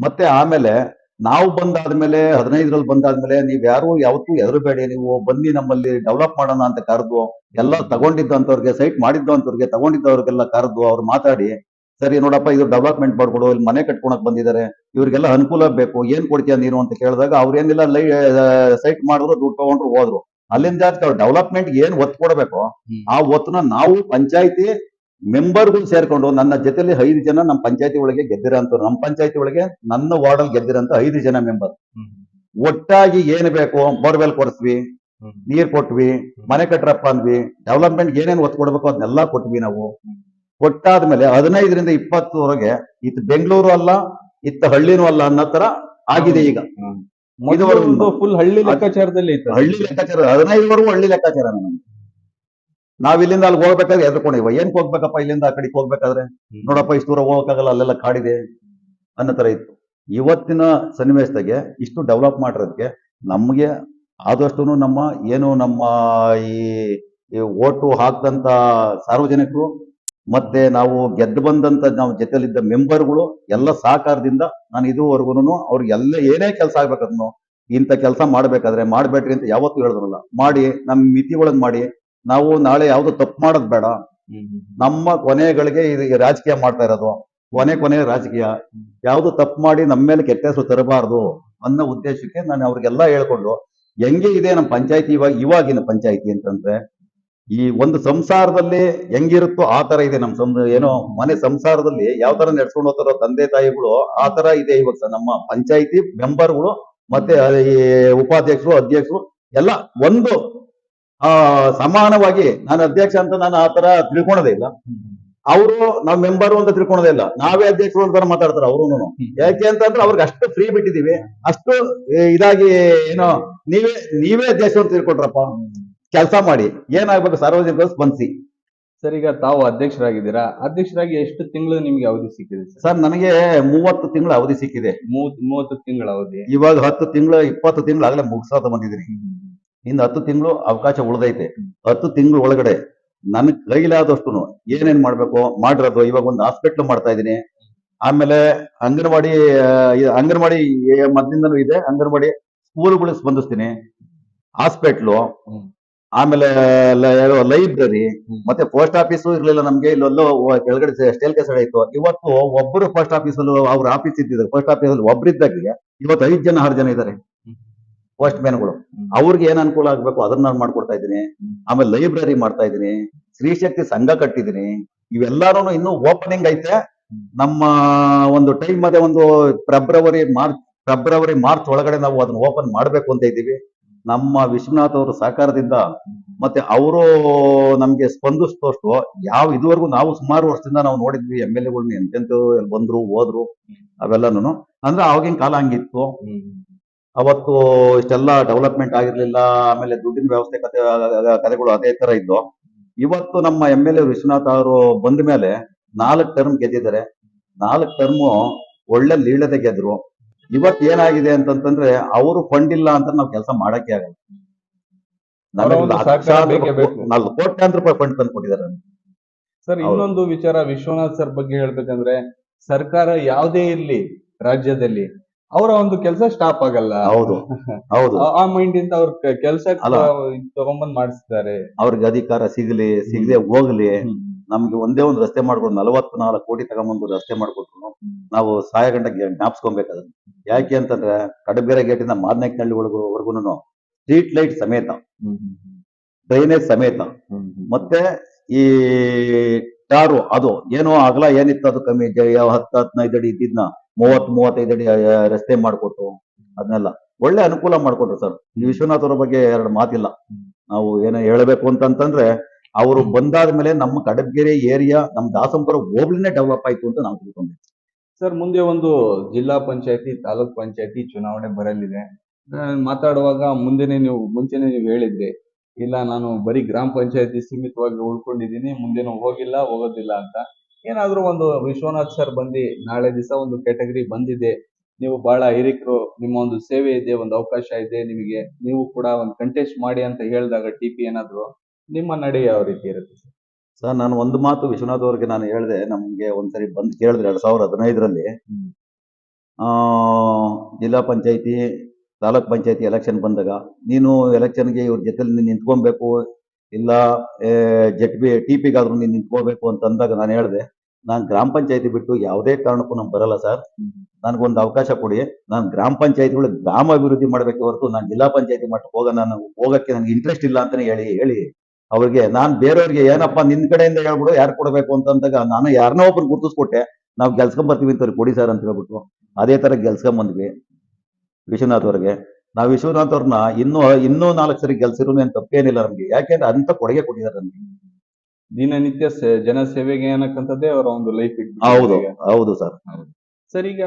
ಮತ್ತೆ ಆಮೇಲೆ ನಾವು ಬಂದಾದ್ಮೇಲೆ ಹದಿನೈದರಲ್ಲಿ ಬಂದಾದ್ಮೇಲೆ ನೀವ್ ಯಾರು ಯಾವತ್ತೂ ಎದುರುಬೇಡಿ ನೀವು ಬನ್ನಿ ನಮ್ಮಲ್ಲಿ ಡೆವಲಪ್ ಮಾಡೋಣ ಅಂತ ಕರೆದು ಎಲ್ಲ ತಗೊಂಡಿದ್ದಂಥವ್ರಿಗೆ ಸೈಟ್ ಮಾಡಿದ್ದಂಥವ್ರಿಗೆ ತಗೊಂಡಿದ್ದವ್ರಿಗೆಲ್ಲ ಕರೆದು ಅವ್ರು ಮಾತಾಡಿ ಸರಿ ನೋಡಪ್ಪ ಇದು ಡೆವಲಪ್ಮೆಂಟ್ ಮಾಡ್ಕೊಡು ಇಲ್ಲಿ ಮನೆ ಕಟ್ಕೊಳಕ್ ಬಂದಿದ್ದಾರೆ ಇವ್ರಿಗೆಲ್ಲ ಅನುಕೂಲ ಬೇಕು ಏನ್ ಕೊಡ್ತೀಯ ನೀನು ಅಂತ ಕೇಳಿದಾಗ ಅವ್ರೇನಿಲ್ಲ ಲೈ ಸೈಟ್ ಮಾಡಿದ್ರು ದುಡ್ಡು ತಗೊಂಡ್ರು ಹೋದ್ರು. ಅಲ್ಲಿಂದ ಡೆವಲಪ್ಮೆಂಟ್ ಏನ್ ಒತ್ತು ಕೊಡಬೇಕು ಆ ಒತ್ತನ್ನ ನಾವು ಪಂಚಾಯತಿ ಮೆಂಬರ್ಗಳು ಸೇರ್ಕೊಂಡು ನನ್ನ ಜೊತೆಲಿ ಐದು ಜನ ನಮ್ಮ ಪಂಚಾಯತಿ ಒಳಗೆ ಗೆದ್ದಿರಂತ ನಮ್ಮ ಪಂಚಾಯತಿ ಒಳಗೆ ನನ್ನ ಅಲ್ಲಿ ಗೆದ್ದಿರಂತ ಐದು ಜನ ಮೆಂಬರ್ ಒಟ್ಟಾಗಿ ಏನ್ ಬೇಕು ಬೋರ್ವೆಲ್ ಕೊಡ್ಸ್ವಿ ನೀರ್ ಕೊಟ್ವಿ ಮನೆ ಕಟ್ರಪ್ಪ ಅಂದ್ವಿ ಡೆವಲಪ್ಮೆಂಟ್ ಏನೇನ್ ಒತ್ತು ಕೊಡ್ಬೇಕು ಅದನ್ನೆಲ್ಲ ಕೊಟ್ವಿ ನಾವು. ಕೊಟ್ಟಾದ್ಮೇಲೆ ಹದಿನೈದರಿಂದ ಇಪ್ಪತ್ತರವರೆಗೆ ಇತ್ತು ಬೆಂಗಳೂರು ಅಲ್ಲ ಇತ್ತ ಹಳ್ಳಿನೂ ಅಲ್ಲ ಅನ್ನೋ ತರ ಆಗಿದೆ ಈಗ. ಫುಲ್ ಹಳ್ಳಿ ಲೆಕ್ಕಾಚಾರದಲ್ಲಿ ಇತ್ತು. ಹಳ್ಳಿ ಲೆಕ್ಕಾಚಾರ ಹದಿನೈದುವರೆಗೂ ಹಳ್ಳಿ ಲೆಕ್ಕಾಚಾರ ನಾವಿಲ್ಲಿಂದ ನಾವ್ ಇಲ್ಲಿಂದ ಅಲ್ಲಿ ಹೋಗ್ಬೇಕಾದ್ರೆ ಎದ್ಕೊಂಡಿವ ಏನ್ ಹೋಗ್ಬೇಕಪ್ಪ ಇಲ್ಲಿಂದ ಆ ಕಡೆಗೆ ಹೋಗ್ಬೇಕಾದ್ರೆ? ನೋಡಪ್ಪ ಇಷ್ಟು ದೂರ ಹೋಗಕ್ಕಾಗಲ್ಲ ಅಲ್ಲೆಲ್ಲ ಕಾಡಿದೆ ಅನ್ನೋ ತರ ಇತ್ತು. ಇವತ್ತಿನ ಸನ್ನಿವೇಶದಾಗೆ ಇಷ್ಟು ಡೆವಲಪ್ ಮಾಡಿರೋದಕ್ಕೆ ನಮ್ಗೆ ಆದಷ್ಟು ನಮ್ಮ ಏನು ನಮ್ಮ ಈ ಈ ಓಟು ಹಾಕ್ದಂತ ಸಾರ್ವಜನಿಕರು ಮತ್ತೆ ನಾವು ಗೆದ್ದು ಬಂದಂತ ನಾವು ಜೊತೆಲಿದ್ದ ಮೆಂಬರ್ಗಳು ಎಲ್ಲ ಸಹಕಾರದಿಂದ ನಾನು ಇದುವರೆಗೂ ಅವ್ರಿಗೆಲ್ಲ ಏನೇ ಕೆಲಸ ಆಗ್ಬೇಕಂದ್ನು ಇಂಥ ಕೆಲಸ ಮಾಡ್ಬೇಕಾದ್ರೆ ಮಾಡ್ಬೇಡ್ರಿ ಅಂತ ಯಾವತ್ತೂ ಹೇಳಿದ್ರಲ್ಲ ಮಾಡಿ, ನಮ್ಮ ಮಿತಿ ಒಳಗ್ ಮಾಡಿ, ನಾವು ನಾಳೆ ಯಾವ್ದು ತಪ್ಪು ಮಾಡೋದ್ ಬೇಡ. ನಮ್ಮ ಕೊನೆಗಳಿಗೆ ಇದು ರಾಜಕೀಯ ಮಾಡ್ತಾ ಇರೋದು. ಕೊನೆ ಕೊನೆ ರಾಜಕೀಯ. ಯಾವ್ದು ತಪ್ಪು ಮಾಡಿ ನಮ್ಮ ಮೇಲೆ ಕೆಟ್ಟ ಹೆಸರು ತರಬಾರ್ದು ಅನ್ನೋ ಉದ್ದೇಶಕ್ಕೆ ನಾನು ಅವ್ರಿಗೆಲ್ಲ ಹೇಳ್ಕೊಂಡು, ಹೆಂಗೆ ಇದೆ ನಮ್ಮ ಪಂಚಾಯತಿ ಇವಾಗ, ಇವಾಗಿನ ಪಂಚಾಯತಿ ಅಂತಂದ್ರೆ ಈ ಒಂದು ಸಂಸಾರದಲ್ಲಿ ಹೆಂಗಿರುತ್ತೋ ಆ ತರ ಇದೆ ನಮ್ಮ ಏನೋ ಮನೆ ಸಂಸಾರದಲ್ಲಿ ಯಾವ ತರ ನಡ್ಸ್ಕೊಂಡು ಹೋಗ್ತಾರೋ ತಂದೆ ತಾಯಿಗಳು ಆ ತರ ಇದೆ ಇವಾಗ ನಮ್ಮ ಪಂಚಾಯಿತಿ ಮೆಂಬರ್ಗಳು ಮತ್ತೆ ಈ ಉಪಾಧ್ಯಕ್ಷರು, ಅಧ್ಯಕ್ಷರು ಎಲ್ಲ ಒಂದು, ಆ, ಸಮಾನವಾಗಿ ನಾನು ಅಧ್ಯಕ್ಷ ಅಂತ ನಾನು ಆ ತರ ತಿಳ್ಕೊಳೋದೇ ಇಲ್ಲ. ಅವರು ನಾವ್ ಮೆಂಬರು ಅಂತ ತಿಳ್ಕೊಳೋದೇ ಇಲ್ಲ. ನಾವೇ ಅಧ್ಯಕ್ಷರು ಅಂತ ಮಾತಾಡ್ತಾರೆ ಅವರು ಯಾಕೆ ಅಂತಂದ್ರೆ ಅವ್ರಿಗೆ ಅಷ್ಟು ಫ್ರೀ ಬಿಟ್ಟಿದೀವಿ ಅಷ್ಟು ಇದಾಗಿ ಏನೋ ನೀವೇ ನೀವೇ ಅಧ್ಯಕ್ಷರು ಅಂತ ತಿಳ್ಕೊಟ್ರಪ್ಪ. ಕೆಲಸ ಮಾಡಿ ಏನಾಗ್ಬೇಕು ಸಾರ್ವಜನಿಕರು ಸ್ಪಂದಿಸಿ ಸರ್ ಈಗ ತಾವು ಅಧ್ಯಕ್ಷರಾಗಿದ್ದೀರಾ? ಅಧ್ಯಕ್ಷರಾಗಿ ಎಷ್ಟು ತಿಂಗಳು ನಿಮಗೆ ಅವಧಿ ಸಿಕ್ಕಿದೆ ಸರ್? ಸರ್ ನನಗೆ ಮೂವತ್ತು ತಿಂಗಳ ಅವಧಿ ಸಿಕ್ಕಿದೆ. ಮೂವತ್ ಮೂವತ್ತು ತಿಂಗಳ ಅವಧಿ. ಇವಾಗ ಹತ್ತು ತಿಂಗಳು ಇಪ್ಪತ್ತು ತಿಂಗಳು ಆಗಲೇ ಮುಗಿಸೋತ ಬಂದಿದ್ದೀನಿ. ಇನ್ನು ಹತ್ತು ತಿಂಗಳು ಅವಕಾಶ ಉಳಿದೈತೆ. ಹತ್ತು ತಿಂಗಳು ಒಳಗಡೆ ನನ್ ಕೈಲಾದಷ್ಟು ಏನೇನ್ ಮಾಡ್ಬೇಕು ಮಾಡಿರೋದು ಇವಾಗ ಒಂದು ಹಾಸ್ಪಿಟ್ಲ್ ಮಾಡ್ತಾ ಇದ್ದೀನಿ. ಆಮೇಲೆ ಅಂಗನವಾಡಿ ಅಂಗನವಾಡಿ ಮೊದ್ಲಿಂದನೂ ಇದೆ. ಅಂಗನವಾಡಿ ಸ್ಕೂಲ್ಗಳಿಗೆ ಸ್ಪಂದಿಸ್ತೀನಿ ಹಾಸ್ಪಿಟ್ಲು. ಆಮೇಲೆ ಲೈಬ್ರರಿ ಮತ್ತೆ ಪೋಸ್ಟ್ ಆಫೀಸು ಇರ್ಲಿಲ್ಲ ನಮ್ಗೆ ಇಲ್ಲೊಲ್ಲೋ ಕೆಳಗಡೆ ಸ್ಟೇಲ್ ಕೆಸಡೆ ಇತ್ತು. ಇವತ್ತು ಒಬ್ಬರು ಪೋಸ್ಟ್ ಆಫೀಸ್ ಅಲ್ಲಿ ಅವ್ರ ಆಫೀಸ್ ಇದ್ದಿದ್ರು ಪೋಸ್ಟ್ ಆಫೀಸ್ ಅಲ್ಲಿ ಒಬ್ರಿದ್ದಾಗೆ ಇವತ್ತು ಐದು ಜನ ಆರು ಜನ ಇದ್ದಾರೆ. ಪೋಸ್ಟ್ ಮ್ಯಾನ್ಗಳು. ಅವ್ರಿಗೆ ಏನ್ ಅನುಕೂಲ ಆಗ್ಬೇಕು ಅದನ್ನ ನಾನು ಮಾಡ್ಕೊಡ್ತಾ ಇದ್ದೀನಿ. ಆಮೇಲೆ ಲೈಬ್ರರಿ ಮಾಡ್ತಾ ಇದ್ದೀನಿ. ಸ್ತ್ರೀಶಕ್ತಿ ಸಂಘ ಕಟ್ಟಿದ್ದೀನಿ. ಇವೆಲ್ಲಾರು ಇನ್ನು ಓಪನಿಂಗ್ ಐತೆ. ನಮ್ಮ ಒಂದು ಟೈಮ್ ಅದೇ ಒಂದು ಫೆಬ್ರವರಿ ಮಾರ್ಚ್ ಫೆಬ್ರವರಿ ಮಾರ್ಚ್ ಒಳಗಡೆ ನಾವು ಅದನ್ನ ಓಪನ್ ಮಾಡ್ಬೇಕು ಅಂತ ಇದ್ದೀವಿ. ನಮ್ಮ ವಿಶ್ವನಾಥ್ ಅವರ ಸಹಕಾರದಿಂದ ಮತ್ತೆ ಅವರು ನಮ್ಗೆ ಸ್ಪಂದಿಸ್ತೋಷ್ಟು ಯಾವ ಇದುವರೆಗೂ ನಾವು ಸುಮಾರು ವರ್ಷದಿಂದ ನಾವು ನೋಡಿದ್ವಿ ಎಂ ಎಲ್ ಎಗಳನ್ನ ಎಂತೆಂತ ಬಂದ್ರು, ಹೋದ್ರು ಅವೆಲ್ಲನು ಅಂದ್ರೆ ಆವಾಗಿನ ಕಾಲ ಹಂಗಿತ್ತು. ಅವತ್ತು ಇಷ್ಟೆಲ್ಲ ಡೆವಲಪ್ಮೆಂಟ್ ಆಗಿರ್ಲಿಲ್ಲ, ಆಮೇಲೆ ದುಡ್ಡಿನ ವ್ಯವಸ್ಥೆ ಕತೆ, ಕತೆಗಳು ಅದೇ ತರ ಇದ್ದು ಇವತ್ತು ನಮ್ಮ ಎಂ ಎಲ್ ಎ ವಿಶ್ವನಾಥ್ ಅವರು ಬಂದ ಮೇಲೆ ನಾಲ್ಕು ಟರ್ಮ್ ಗೆದ್ದಿದ್ದಾರೆ. ನಾಲ್ಕು ಟರ್ಮು ಒಳ್ಳೆ ಲೀಳತೆ ಗೆದ್ರು. ಇವತ್ತು ಏನಾಗಿದೆ ಅಂತಂತಂದ್ರೆ ಅವರು ಫಂಡ್ ಇಲ್ಲ ಅಂತ ನಾವು ಕೆಲಸ ಮಾಡಕ್ಕೆ ಆಗಲ್ಲ. ಕೋಟ್ಯಾಂತರ ರೂಪಾಯಿ ಫಂಡ್ ತಂದು ಕೊಟ್ಟಿದ್ದಾರೆ ಸರ್. ಇನ್ನೊಂದು ವಿಚಾರ ವಿಶ್ವನಾಥ್ ಸರ್ ಬಗ್ಗೆ ಹೇಳ್ಬೇಕಂದ್ರೆ ಸರ್ಕಾರ ಯಾವುದೇ ಇರ್ಲಿ ರಾಜ್ಯದಲ್ಲಿ ಅವರ ಒಂದು ಕೆಲಸ ಸ್ಟಾಪ್ ಆಗಲ್ಲ. ಹೌದು. ಹೌದು. ಆ- ಮೈಂಡ್ ಇಂದ ಅವ್ರ ಕೆಲಸ. ತಗೊಂಬಂದ್ ಮಾಡಿಸ್ತಾರೆ. ಅವ್ರಿಗೆ ಅಧಿಕಾರ ಸಿಗಲಿ ಸಿಗದೆ ಹೋಗ್ಲಿ. ನಮ್ಗೆ ಒಂದೇ ಒಂದು ರಸ್ತೆ ಮಾಡ್ಕೊಂಡು ನಲವತ್ತು ನಾಲ್ಕು ಕೋಟಿ ತಗೊಂಬಂದು ರಸ್ತೆ ಮಾಡ್ಕೊಟ್ರು ನಾವು ಸಾಯಗಂಡ ಜ್ಞಾಪಿಸ್ಕೊಬೇಕು ಅದನ್ನ. ಯಾಕೆ ಅಂತಂದ್ರೆ ಕಡಬೇರೆ ಗೇಟಿಂದ ವರ್ಗುನು ಸ್ಟ್ರೀಟ್ ಲೈಟ್ ಸಮೇತ ಡ್ರೈನೇಜ್ ಸಮೇತ. ಮತ್ತೆ ಈ ಟಾರು ಅದು ಏನೋ ಅಗಲ ಏನಿತ್ತು ಅದು ಕಮ್ಮಿ ಹತ್ತು ಹದಿನೈದು ಅಡಿ ಇದ್ದಿದ್ನ ಮೂವತ್ ಮೂವತ್ತೈದು ಅಡಿ ರಸ್ತೆ ಮಾಡ್ಕೊಟ್ಟು ಅದನ್ನೆಲ್ಲ ಒಳ್ಳೆ ಅನುಕೂಲ ಮಾಡ್ಕೊಟ್ರು ಸರ್. ವಿಶ್ವನಾಥ್ ಅವರ ಬಗ್ಗೆ ಎರಡು ಮಾತಿಲ್ಲ. ನಾವು ಏನೋ ಹೇಳಬೇಕು ಅಂತಂತಂದ್ರೆ ಅವರು ಬಂದಾದ ಮೇಲೆ ನಮ್ಮ ಕಡಬ್ಗೆರೆ ಏರಿಯಾ ನಮ್ಮ ದಾಸಂಪುರ ಹೋಬ್ಳಿನೇ ಡೆವಲಪ್ ಆಯ್ತು ಅಂತ ನಾವು ತಿಳ್ಕೊಂಡಿದ್ವಿ ಸರ್ ಮುಂದೆ ಒಂದು ಜಿಲ್ಲಾ ಪಂಚಾಯತಿ ತಾಲೂಕ್ ಪಂಚಾಯತಿ ಚುನಾವಣೆ ಬರಲಿದೆ. ಮಾತಾಡುವಾಗ ಮುಂದೆನೆ ನೀವು ಮುಂಚೆನೆ ನೀವು ಹೇಳಿದ್ರಿ. ಇಲ್ಲ ನಾನು ಬರೀ ಗ್ರಾಮ ಪಂಚಾಯತಿ ಸೀಮಿತವಾಗಿ ಉಳ್ಕೊಂಡಿದ್ದೀನಿ ಮುಂದೇನು ಹೋಗಿಲ್ಲ ಹೋಗೋದಿಲ್ಲ ಅಂತ. ಏನಾದ್ರೂ ಒಂದು ವಿಶ್ವನಾಥ್ ಸರ್ ಬಂದು ನಾಳೆ ದಿವಸ ಒಂದು ಕ್ಯಾಟಗರಿ ಬಂದಿದೆ. ನೀವು ಬಹಳ ಹಿರಿಕರು ನಿಮ್ಮ ಒಂದು ಸೇವೆ ಇದೆ ಒಂದು ಅವಕಾಶ ಇದೆ ನಿಮಗೆ. ನೀವು ಕೂಡ ಒಂದು ಕಂಟೆಸ್ಟ್ ಮಾಡಿ ಅಂತ ಹೇಳಿದಾಗ ಟಿ ಪಿ ಏನಾದ್ರು? ನಿಮ್ಮ ನಡೆ ಯಾವ ರೀತಿ ಇರುತ್ತೆ ಸರ್? ನಾನು ಒಂದು ಮಾತು ವಿಶ್ವನಾಥ್ ಅವ್ರಿಗೆ ನಾನು ಹೇಳಿದೆ ನಮ್ಗೆ ಒಂದ್ಸರಿ ಬಂದು ಕೇಳಿದ್ರೆ ಎರಡ್ ಸಾವಿರದ ಹದಿನೈದರಲ್ಲಿ ಆ ಜಿಲ್ಲಾ ಪಂಚಾಯತಿ ತಾಲೂಕ್ ಪಂಚಾಯತಿ ಎಲೆಕ್ಷನ್ ಬಂದಾಗ ನೀನು ಎಲೆಕ್ಷನ್ಗೆ ಇವ್ರ ಜೊತೆಲಿ ನೀನು ನಿಂತ್ಕೊಬೇಕು ಇಲ್ಲ ಜೆಟ್ ಬಿ ಟಿ ಪಿಗಾದ್ರೂ ನೀನು ನಿಂತ್ಕೋಬೇಕು ಅಂತ ಅಂದಾಗ ನಾನು ಹೇಳಿದೆ ನಾನು ಗ್ರಾಮ ಪಂಚಾಯತಿ ಬಿಟ್ಟು ಯಾವುದೇ ಕಾರಣಕ್ಕೂ ನಮ್ಗೆ ಬರಲ್ಲ ಸರ್. ನನಗೊಂದು ಅವಕಾಶ ಕೊಡಿ ನಾನು ಗ್ರಾಮ ಪಂಚಾಯತಿಗಳು ಗ್ರಾಮ ಅಭಿವೃದ್ಧಿ ಮಾಡಬೇಕು ಹೊರತು ನಾನು ಜಿಲ್ಲಾ ಪಂಚಾಯತಿ ಮಟ್ಟಕ್ಕೆ ಹೋಗ ನಾನು ಹೋಗಕ್ಕೆ ನನಗೆ ಇಂಟ್ರೆಸ್ಟ್ ಇಲ್ಲ ಅಂತಾನೆ ಹೇಳಿ ಹೇಳಿ ಅವ್ರಿಗೆ ನಾನು ಬೇರೆಯವ್ರಿಗೆ ಏನಪ್ಪ ನಿನ್ ಕಡೆಯಿಂದ ಹೇಳ್ಬಿಡು ಯಾರು ಕೊಡಬೇಕು ಅಂತ ಅಂದಾಗ ನಾನು ಯಾರನ್ನೋ ಒಬ್ಬರು ಗುರ್ತಿಸ್ಕೊಟ್ಟೆ. ನಾವು ಗೆಲ್ಸ್ಕೊಂಬರ್ತೀವಿ ಬರ್ತೀವಿ ಅಂತ ಕೊಡಿ ಸರ್ ಅಂತ ಹೇಳ್ಬಿಟ್ಟು ಅದೇ ತರ ಗೆಲ್ಸ್ಕೊಂಬಂದ್ವಿ ವಿಶ್ವನಾಥ್ ಅವ್ರಿಗೆ. ನಾವು ವಿಶ್ವನಾಥ್ ಅವ್ರನ್ನ ಇನ್ನೂ ಇನ್ನೂ ನಾಲ್ಕು ಸರಿ ಗೆಲ್ಸಿರೋನು ಏನ್ ತಪ್ಪೇನಿಲ್ಲ ನಮ್ಗೆ. ಯಾಕೆಂದ್ರೆ ಅಂತ ಕೊಡುಗೆ ಕೊಟ್ಟಿದ್ದಾರೆ ನಮ್ಗೆ. ದಿನನಿತ್ಯ ಜನ ಸೇವೆಗೆ ಏನಕ್ಕಂಥದ್ದೇ ಅವರ ಒಂದು ಲೈಫ್ ಹೌದು ಹೌದು ಸರ್. ಸರ್ ಈಗ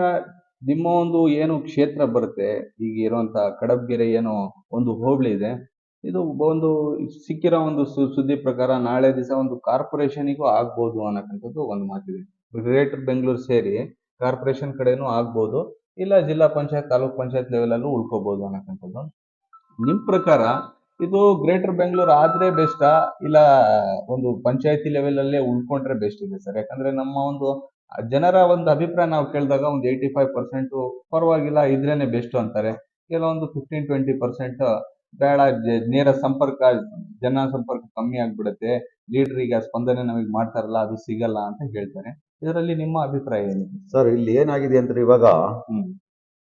ನಿಮ್ಮ ಒಂದು ಏನು ಕ್ಷೇತ್ರ ಬರುತ್ತೆ ಈಗ ಇರುವಂತ ಕಡಬ್ಗೆರೆ ಏನೋ ಒಂದು ಹೋಬಳಿ ಇದೆ. ಇದು ಒಂದು ಸಿಕ್ಕಿರೋ ಒಂದು ಸುದ್ದಿ ಪ್ರಕಾರ ನಾಳೆ ದಿವಸ ಒಂದು ಕಾರ್ಪೊರೇಷನಿಗೂ ಆಗ್ಬೋದು ಅನ್ನಕ್ಕಂಥದ್ದು ಒಂದು ಮಾತಿದೆ. ಗ್ರೇಟರ್ ಬೆಂಗಳೂರು ಸೇರಿ ಕಾರ್ಪೊರೇಷನ್ ಕಡೆನೂ ಆಗ್ಬೋದು, ಇಲ್ಲ ಜಿಲ್ಲಾ ಪಂಚಾಯತ್, ತಾಲೂಕ್ ಪಂಚಾಯತ್ ಲೆವೆಲಲ್ಲೂ ಉಳ್ಕೋಬಹುದು ಅನ್ನಕ್ಕಂಥದ್ದು ನಿಮ್ ಪ್ರಕಾರ ಇದು ಗ್ರೇಟರ್ ಬೆಂಗಳೂರು ಆದ್ರೆ ಬೆಸ್ಟಾ, ಇಲ್ಲ ಒಂದು ಪಂಚಾಯತಿ ಲೆವೆಲ್ ಅಲ್ಲೇ ಉಳ್ಕೊಂಡ್ರೆ ಬೆಸ್ಟ್ ಇದೆ ಸರ್? ಯಾಕಂದ್ರೆ ನಮ್ಮ ಒಂದು ಜನರ ಒಂದು ಅಭಿಪ್ರಾಯ ನಾವು ಕೇಳಿದಾಗ ಒಂದು ಏಯ್ಟಿ ಫೈವ್ ಪರ್ಸೆಂಟ್ ಪರವಾಗಿಲ್ಲ, ಇದ್ರೇನೆ ಬೆಸ್ಟ್ ಅಂತಾರೆ. ಕೆಲವೊಂದು ಫಿಫ್ಟೀನ್ ಟ್ವೆಂಟಿ ಪರ್ಸೆಂಟ್ ಬೇಡ ನೇರ ಸಂಪರ್ಕ ಜನ ಸಂಪರ್ಕ ಕಮ್ಮಿ ಆಗ್ಬಿಡುತ್ತೆ ಈಗ ಸ್ಪಂದನೆ ನಮಗೆ ಮಾಡ್ತಾರಲ್ಲ ಅದು ಸಿಗಲ್ಲ ಅಂತ ಹೇಳ್ತಾರೆ. ಇದರಲ್ಲಿ ನಿಮ್ಮ ಅಭಿಪ್ರಾಯ ಏನಿದೆ ಸರ್ ಇಲ್ಲಿ ಏನಾಗಿದೆ ಅಂದ್ರೆ ಇವಾಗ ಹ್ಮ್.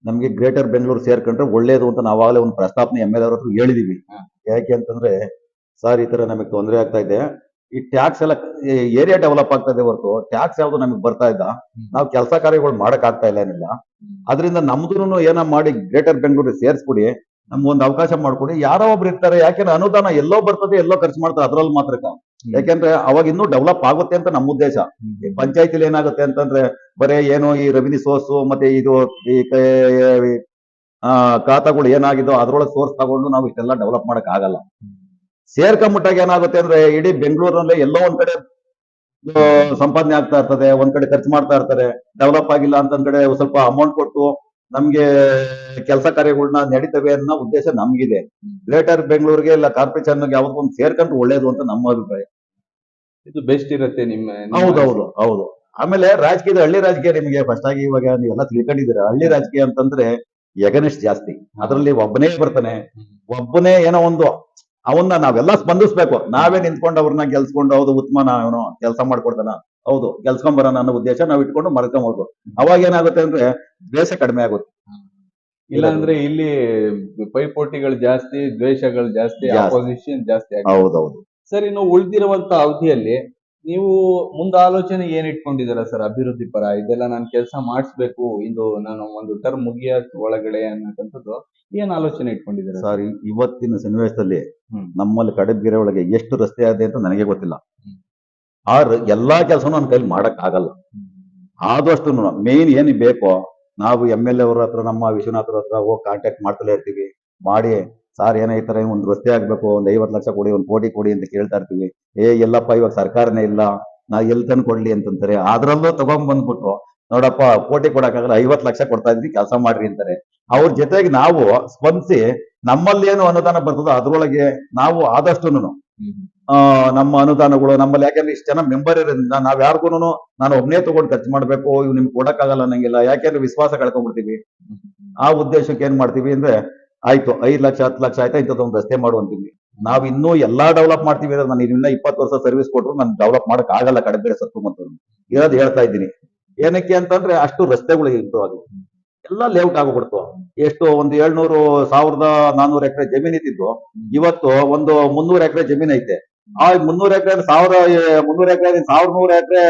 ನಮ್ಗೆ ಗ್ರೇಟರ್ ಬೆಂಗಳೂರು ಸೇರ್ಕೊಂಡ್ರೆ ಒಳ್ಳೇದು ಅಂತ ನಾವಾಗಲೇ ಒಂದು ಪ್ರಸ್ತಾಪನೆ ಎಂ ಎಲ್ ಅವ್ರ ಹತ್ರ ಹೇಳಿದೀವಿ. ಯಾಕೆ ಅಂತಂದ್ರೆ ಸರ್ ಈ ತರ ನಮಗೆ ತೊಂದರೆ ಆಗ್ತಾ ಇದೆ. ಈ ಟ್ಯಾಕ್ಸ್ ಎಲ್ಲ ಏರಿಯಾ ಡೆವಲಪ್ ಆಗ್ತಾ ಇದೆ ಹೊರತು ಟ್ಯಾಕ್ಸ್ ಯಾವ್ದು ನಮಗೆ ಬರ್ತಾ ಇದ್ದ ನಾವು ಕೆಲಸ ಕಾರ್ಯಗಳು ಮಾಡಕ್ ಆಗ್ತಾ ಇಲ್ಲ ಏನಿಲ್ಲ. ಅದರಿಂದ ನಮ್ದು ಏನೋ ಮಾಡಿ ಗ್ರೇಟರ್ ಬೆಂಗಳೂರಿಗೆ ಸೇರಿಸ್ಬಿಡಿ. ನಮ್ಗೊಂದು ಅವಕಾಶ ಮಾಡ್ಕೊಡಿ. ಯಾರೋ ಒಬ್ರು ಇರ್ತಾರೆ ಯಾಕೆಂದ್ರೆ ಅನುದಾನ ಎಲ್ಲೋ ಬರ್ತದೆ ಎಲ್ಲೋ ಖರ್ಚು ಮಾಡ್ತಾರೆ ಅದ್ರಲ್ಲಿ ಮಾತ್ರ ಯಾಕೆಂದ್ರೆ ಅವಾಗ ಇನ್ನೂ ಡೆವಲಪ್ ಆಗುತ್ತೆ ಅಂತ ನಮ್ಮ ಉದ್ದೇಶ. ಪಂಚಾಯತಿಲಿ ಏನಾಗುತ್ತೆ ಅಂತಂದ್ರೆ ಬರೇ ಏನೋ ಈ ರೆವಿನ್ಯೂ ಸೋರ್ಸ್ ಮತ್ತೆ ಇದು ಈ ಖಾತಾಗಳು ಏನಾಗಿದೋ ಅದ್ರೊಳಗೆ ಸೋರ್ಸ್ ತಗೊಂಡು ನಾವು ಇಷ್ಟೆಲ್ಲ ಡೆವಲಪ್ ಮಾಡಕ್ ಆಗಲ್ಲ. ಸೇರ್ಕೊಂಬಿಟ್ಟಾಗ ಏನಾಗುತ್ತೆ ಅಂದ್ರೆ ಇಡೀ ಬೆಂಗಳೂರಲ್ಲಿ ಎಲ್ಲೋ ಒಂದ್ ಕಡೆ ಸಂಪಾದನೆ ಆಗ್ತಾ ಇರ್ತದೆ ಒಂದ್ ಕಡೆ ಖರ್ಚು ಮಾಡ್ತಾ ಇರ್ತಾರೆ ಡೆವಲಪ್ ಆಗಿಲ್ಲ ಅಂತ ಕಡೆ ಸ್ವಲ್ಪ ಅಮೌಂಟ್ ಕೊಟ್ಟು ನಮ್ಗೆ ಕೆಲಸ ಕಾರ್ಯಗಳನ್ನ ನಡೀತವೆ ಅನ್ನೋ ಉದ್ದೇಶ ನಮ್ಗಿದೆ. ಲೇಟರ್ ಬೆಂಗಳೂರಿಗೆ ಇಲ್ಲ ಕಾರ್ಪೊರೇಷನ್ ಯಾವ್ದು ಒಂದು ಸೇರ್ಕೊಂಡು ಒಳ್ಳೇದು ಅಂತ ನಮ್ಮ ಅಭಿಪ್ರಾಯ. ಇದು ಬೆಸ್ಟ್ ಇರುತ್ತೆ ನಿಮ್ಮ ಹೌದೌದು ಹೌದು ಆಮೇಲೆ ರಾಜಕೀಯದ ಹಳ್ಳಿ ರಾಜಕೀಯ ನಿಮಗೆ ಫಸ್ಟ್ ಆಗಿ ಇವಾಗ ನೀವೆಲ್ಲ ತಿಳ್ಕೊಂಡಿದ್ದೀರ? ಹಳ್ಳಿ ರಾಜಕೀಯ ಅಂತಂದ್ರೆ ಎಗನಿಸ್ಟ್ ಜಾಸ್ತಿ. ಅದರಲ್ಲಿ ಒಬ್ಬನೇ ಬರ್ತಾನೆ. ಒಬ್ಬನೇ ಏನೋ ಒಂದು ಅವನ್ನ ನಾವೆಲ್ಲ ಸ್ಪಂದಿಸ್ಬೇಕು. ನಾವೇ ನಿಂತ್ಕೊಂಡು ಅವ್ರನ್ನ ಗೆಲ್ಸ್ಕೊಂಡು ಹೌದು ಉತ್ತಮ ಅವನು ಕೆಲಸ ಮಾಡ್ಕೊಡ್ತಾನ. ಹೌದು ಗೆಲ್ಸ್ಕೊಂಬರೋಣ ಅನ್ನೋ ಉದ್ದೇಶ ನಾವು ಇಟ್ಕೊಂಡು ಮರ್ಕೊಂಬೋದು ಅವಾಗ ಏನಾಗುತ್ತೆ ಅಂದ್ರೆ ದ್ವೇಷ ಕಡಿಮೆ ಆಗುತ್ತೆ. ಇಲ್ಲ ಅಂದ್ರೆ ಇಲ್ಲಿ ಪೈಪೋಟಿಗಳು ಜಾಸ್ತಿ ದ್ವೇಷಗಳು ಜಾಸ್ತಿ ಜಾಸ್ತಿ. ಅಪೋಸಿಷನ್ ಜಾಸ್ತಿ ಹೌದೌದು. ಸರ್ ಇನ್ನು ಉಳಿದಿರುವಂತ ಅವಧಿಯಲ್ಲಿ ನೀವು ಮುಂದೆ ಆಲೋಚನೆ ಏನ್ ಇಟ್ಕೊಂಡಿದ್ದೀರಾ ಸರ್ ಅಭಿವೃದ್ಧಿ ಪರ? ಇದೆಲ್ಲ ನಾನು ಕೆಲಸ ಮಾಡಿಸ್ಬೇಕು. ಇದು ನಾನು ಒಂದು ಟರ್ಮ್ ಮುಗಿಯ ಒಳಗಡೆ ಅನ್ನತಕ್ಕಂಥದ್ದು ಏನ್ ಆಲೋಚನೆ ಇಟ್ಕೊಂಡಿದ್ದೀರಾ ಸರ್? ಇವತ್ತಿನ ಸನ್ನಿವೇಶದಲ್ಲಿ. ನಮ್ಮಲ್ಲಿ ಕಡಬ್ಗೆರೆ ಒಳಗೆ ಎಷ್ಟು ರಸ್ತೆ ಇದೆ ಅಂತ ನನಗೆ ಗೊತ್ತಿಲ್ಲ. ಹ್ಮ್. ಆ ರ- ಎಲ್ಲಾ ಕೆಲಸನೂ ನನ್ನ ಕೈಲಿ ಮಾಡಕ್ ಆಗಲ್ಲ. ಆದಷ್ಟು ಮೇನ್ ಏನ್ ಬೇಕೋ, ನಾವು ಎಂ ಎಲ್ ಎ ಅವ್ರ ಹತ್ರ, ನಮ್ಮ ವಿಶ್ವನಾಥ್ರ ಹತ್ರ ಹೋಗಿ ಕಾಂಟ್ಯಾಕ್ಟ್ ಮಾಡ್ತಲೇ ಇರ್ತೀವಿ. ಮಾಡಿ, ಸಾರ್ ಏನೋ ಒಂದು ರಸ್ತೆ ಆಗ್ಬೇಕು, ಒಂದ್ ಐವತ್ ಲಕ್ಷ ಕೊಡಿ, ಒಂದ್ ಕೋಟಿ ಕೊಡಿ ಅಂತ ಕೇಳ್ತಾ ಇರ್ತೀವಿ. ಏ, ಎಲ್ಲಪ್ಪ, ಇವಾಗ ಸರ್ಕಾರನೇ ಇಲ್ಲ, ನಾ ಎಲ್ಲಿ ತಂದು ಕೊಡ್ಲಿ ಅಂತಂತಾರೆ. ಅದ್ರಲ್ಲೂ ತಗೊಂಡ್ ಬಂದ್ಬಿಟ್ಟು, ನೋಡಪ್ಪ, ಕೋಟಿ ಕೊಡಕ್ಕಾಗಲ್ಲ, ಐವತ್ ಲಕ್ಷ ಕೊಡ್ತಾ ಇದ್ವಿ ಕೆಲಸ ಮಾಡ್ರಿ ಅಂತಾರೆ. ಅವ್ರ ಜೊತೆಗೆ ನಾವು ಸ್ಪಂದಿಸಿ ನಮ್ಮಲ್ಲಿ ಏನು ಅನುದಾನ ಬರ್ತದೋ ಅದ್ರೊಳಗೆ ನಾವು ಆದಷ್ಟು ನಮ್ಮ ಅನುದಾನಗಳು ನಮ್ಮಲ್ಲಿ ಯಾಕೆಂದ್ರೆ ಇಷ್ಟು ಜನ ಮೆಂಬರ್ ಇರೋದ್ರಿಂದ ನಾವ್ ಯಾರಿಗೂ ನಾನು ಒಬ್ನೇ ತಗೊಂಡು ಖರ್ಚು ಮಾಡ್ಬೇಕು, ಇವ್ ನಿಮ್ಗೆ ಕೊಡಕ್ಕಾಗಲ್ಲ ಅನ್ನಂಗಿಲ್ಲ. ಯಾಕೆಂದ್ರೆ ವಿಶ್ವಾಸ ಕಳ್ಕೊಂಡ್ಬಿಡ್ತೀವಿ. ಆ ಉದ್ದೇಶಕ್ಕೆ ಏನ್ ಮಾಡ್ತೀವಿ ಅಂದ್ರೆ, ಆಯ್ತು, ಐದ್ ಲಕ್ಷ, ಹತ್ತು ಲಕ್ಷ ಆಯ್ತಾ ಇಂಥದ್ದೊಂದು ರಸ್ತೆ ಮಾಡುವಂತೀವಿ ನಾವ್ ಇನ್ನೂ ಎಲ್ಲಾ ಡೆವಲಪ್ ಮಾಡ್ತೀವಿ ಅಂದ್ರೆ ನಾನು ಇನ್ನ ಇಪ್ಪತ್ತು ವರ್ಷ ಸರ್ವಿಸ್ ಕೊಟ್ರು ನಾನು ಡೆವಲಪ್ ಮಾಡಕ್ ಆಗಲ್ಲ ಕಡಬೇರೆ ಸತ್ತು ಮತ್ತು ಇರೋದು ಹೇಳ್ತಾ ಇದ್ದೀನಿ. ಏನಕ್ಕೆ ಅಂತಂದ್ರೆ ಅಷ್ಟು ರಸ್ತೆಗಳು ಇಂಪ್ರೂವ್ ಅದು ಎಲ್ಲ ಲೇಔಟ್ ಆಗ್ಬಿಡ್ತು. ಎಷ್ಟು ಒಂದು ಏಳ್ನೂರು ಸಾವಿರದ ನಾನೂರು ಎಕರೆ ಜಮೀನ್ ಇದ್ದಿದ್ದು, ಇವತ್ತು ಒಂದು ಮುನ್ನೂರು ಎಕರೆ ಜಮೀನ್ ಐತೆ. ಆ ಮುನ್ನೂರು ಎಕರೆ, ಸಾವಿರ, ಮುನ್ನೂರು ಎಕರೆ ಸಾವಿರ ನೂರು ಎಕರೆ